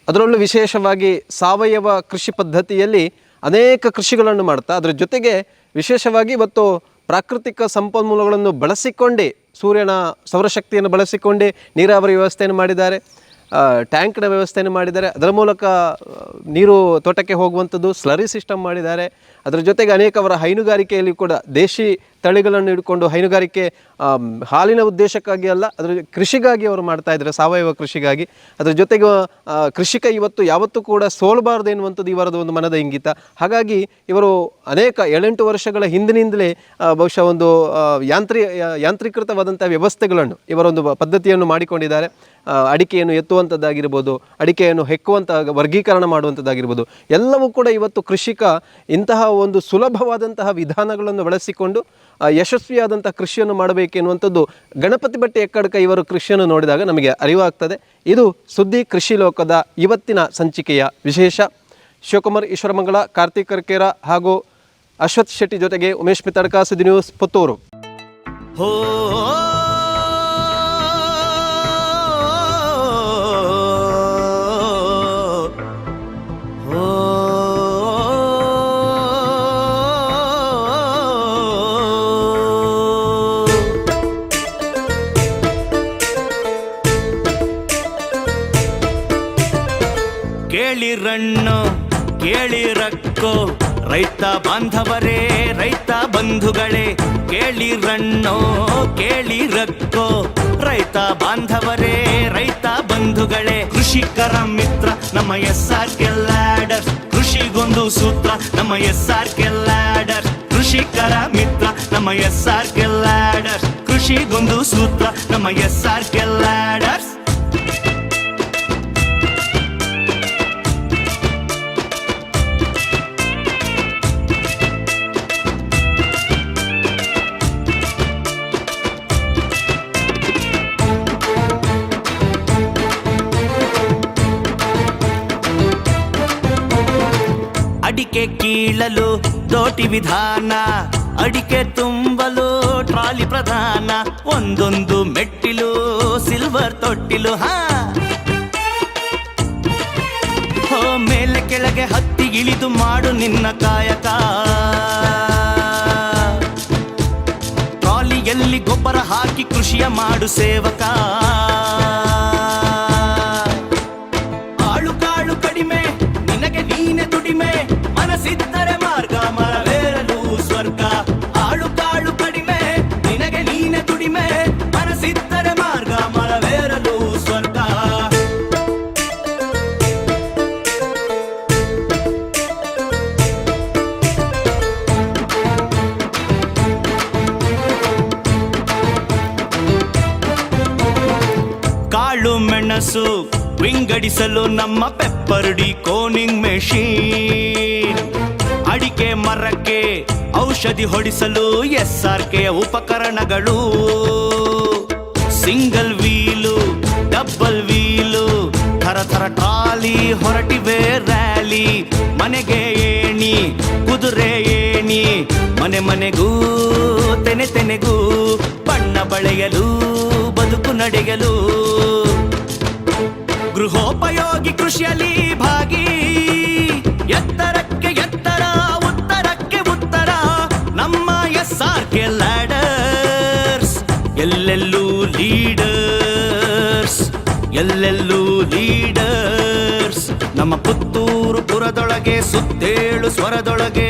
ಅದರಲ್ಲೂ ವಿಶೇಷವಾಗಿ ಸಾವಯವ ಕೃಷಿ ಪದ್ಧತಿಯಲ್ಲಿ ಅನೇಕ ಕೃಷಿಗಳನ್ನು ಮಾಡ್ತಾ, ಅದರ ಜೊತೆಗೆ ವಿಶೇಷವಾಗಿ ಇವತ್ತು ಪ್ರಾಕೃತಿಕ ಸಂಪನ್ಮೂಲಗಳನ್ನು ಬಳಸಿಕೊಂಡೇ, ಸೂರ್ಯನ ಸೌರಶಕ್ತಿಯನ್ನು ಬಳಸಿಕೊಂಡೇ ನೀರಾವರಿ ವ್ಯವಸ್ಥೆಯನ್ನು ಮಾಡಿದ್ದಾರೆ ಟ್ಯಾಂಕ್ನ ವ್ಯವಸ್ಥೆಯನ್ನು ಮಾಡಿದ್ದಾರೆ. ಅದರ ಮೂಲಕ ನೀರು ತೋಟಕ್ಕೆ ಹೋಗುವಂಥದ್ದು, ಸ್ಲರಿ ಸಿಸ್ಟಮ್ ಮಾಡಿದ್ದಾರೆ. ಅದರ ಜೊತೆಗೆ ಅನೇಕವರ ಹೈನುಗಾರಿಕೆಯಲ್ಲಿ ಕೂಡ ದೇಶಿ ತಳಿಗಳನ್ನು ಹಿಡ್ಕೊಂಡು ಹೈನುಗಾರಿಕೆ ಹಾಲಿನ ಉದ್ದೇಶಕ್ಕಾಗಿ ಅಲ್ಲ, ಅದರ ಕೃಷಿಗಾಗಿ ಅವರು ಮಾಡ್ತಾ ಇದ್ದಾರೆ, ಸಾವಯವ ಕೃಷಿಗಾಗಿ. ಅದರ ಜೊತೆಗೆ ಕೃಷಿಕ ಇವತ್ತು ಯಾವತ್ತೂ ಕೂಡ ಸೋಲಬಾರದು ಎನ್ನುವಂಥದ್ದು ಇವರದ ಒಂದು ಮನದ ಇಂಗಿತ. ಹಾಗಾಗಿ ಇವರು ಅನೇಕ ಏಳೆಂಟು ವರ್ಷಗಳ ಹಿಂದಿನಿಂದಲೇ ಬಹುಶಃ ಒಂದು ಯಾಂತ್ರಿ ಯಾಂತ್ರೀಕೃತವಾದಂಥ ವ್ಯವಸ್ಥೆಗಳನ್ನು ಇವರೊಂದು ಪದ್ಧತಿಯನ್ನು ಮಾಡಿಕೊಂಡಿದ್ದಾರೆ. ಅಡಿಕೆಯನ್ನು ಎತ್ತುವಂಥದ್ದಾಗಿರ್ಬೋದು, ಅಡಿಕೆಯನ್ನು ಹೆಕ್ಕುವಂಥ, ವರ್ಗೀಕರಣ ಮಾಡುವಂಥದ್ದಾಗಿರ್ಬೋದು. ಎಲ್ಲವೂ ಕೂಡ ಇವತ್ತು ಕೃಷಿಕ ಇಂತಹ ಒಂದು ಸುಲಭವಾದಂತಹ ವಿಧಾನಗಳನ್ನು ಬಳಸಿಕೊಂಡು ಯಶಸ್ವಿಯಾದಂಥ ಕೃಷಿಯನ್ನು ಮಾಡಬೇಕೆನ್ನುವಂಥದ್ದು ಗಣಪತಿ ಬಟ್ಟೆ ಎಕ್ಕಡಕ ಇವರು ಕೃಷಿಯನ್ನು ನೋಡಿದಾಗ ನಮಗೆ ಅರಿವಾಗ್ತದೆ. ಇದು ಸುದ್ದಿ ಕೃಷಿ ಲೋಕದ ಇವತ್ತಿನ ಸಂಚಿಕೆಯ ವಿಶೇಷ. ಶಿವಕುಮಾರ್ ಈಶ್ವರಮಂಗಲ, ಕಾರ್ತಿಕ್ ಕರ್ಕೇರ ಹಾಗೂ ಅಶ್ವಥ್ ಶೆಟ್ಟಿ ಜೊತೆಗೆ ಉಮೇಶ್ ಮಿತಡ್ಕ, ಸುದ್ದಿ ನ್ಯೂಸ್ ಪುತ್ತೂರು. ಕೇಳಿರಣ್ಣು ಕೇಳಿರಕ್ಕೋ? ರೈತ ಬಾಂಧವರೇ, ರೈತ ಬಂಧುಗಳೇ, ಕೇಳಿರಣ್ಣೋ, ಕೇಳಿರಕ್ಕೋ? ರೈತ ಬಾಂಧವರೇ, ರೈತ ಬಂಧುಗಳೇ, ಕೃಷಿಕರ ಮಿತ್ರ, ನಮ್ಮ ಎಸ್ ಆರ್ ಲ್ಯಾಡರ್ ಕೃಷಿಗೊಂದು ಸೂತ್ರ, ನಮ್ಮ ಎಸ್ ಆರ್ ಲ್ಯಾಡರ್ ಕೃಷಿಕರ ಮಿತ್ರ, ನಮ್ಮ ಎಸ್ ಆರ್ ಲ್ಯಾಡರ್ ಕೃಷಿಗೊಂದು ಸೂತ್ರ, ನಮ್ಮ ಎಸ್ ಆರ್ ಲ್ಯಾಡರ್ಸ್ ಕೀಳಲು ದೋಟಿ ವಿಧಾನ, ಅಡಿಕೆ ತುಂಬಲು ಟ್ರಾಲಿ ಪ್ರಧಾನ, ಒಂದೊಂದು ಮೆಟ್ಟಿಲು, ಸಿಲ್ವರ್ ತೊಟ್ಟಿಲು, ಹಾ. ಹೋ, ಮೇಲೆ ಕೆಳಗೆ ಹತ್ತಿ ಇಳಿದು ಮಾಡು ನಿನ್ನ ಕಾಯಕ. ಟ್ರಾಲಿಯಲ್ಲಿ ಗೊಬ್ಬರ ಹಾಕಿ ಕೃಷಿಯ ಮಾಡು ಸೇವಕ. ವಿಂಗಡಿಸಲು ನಮ್ಮ ಪೆಪ್ಪರ್ಡಿ ಕೋನಿಂಗ್ ಮೆಷೀನ್. ಅಡಿಕೆ ಮರಕ್ಕೆ ಔಷಧಿ ಹೊಡಿಸಲು ಎಸ್ ಆರ್ ಕೆ ಉಪಕರಣಗಳು. ಸಿಂಗಲ್ ವೀಲು, ಡಬಲ್ ವೀಲು ಥರ ಥರ ಟ್ರಾಲಿ ಹೊರಟಿವೆ ರ್ಯಾಲಿ. ಮನೆಗೆ ಏಣಿ, ಕುದುರೆ ಏಣಿ, ಮನೆ ಮನೆಗೂ, ತೆನೆ ತೆನೆಗೂ, ಬಣ್ಣ ಬಳೆಯಲು, ಬದುಕು ನಡೆಯಲು. ಕೃಷಿಯಲ್ಲಿ ಭಾಗಿ. ಎತ್ತರಕ್ಕೆ ಎತ್ತರ, ಉತ್ತರಕ್ಕೆ ಉತ್ತರ. ನಮ್ಮ ಎಸ್ ಆರ್ ಕೆ ಲ್ಯಾಡರ್ಸ್ ಎಲ್ಲೆಲ್ಲೂ ಲೀಡರ್ಸ್ ಎಲ್ಲೆಲ್ಲೂ ಲೀಡರ್ಸ್ ನಮ್ಮ ಪುತ್ತೂರು ಪುರದೊಳಗೆ, ಸುತ್ತೇಳು ಸ್ವರದೊಳಗೆ.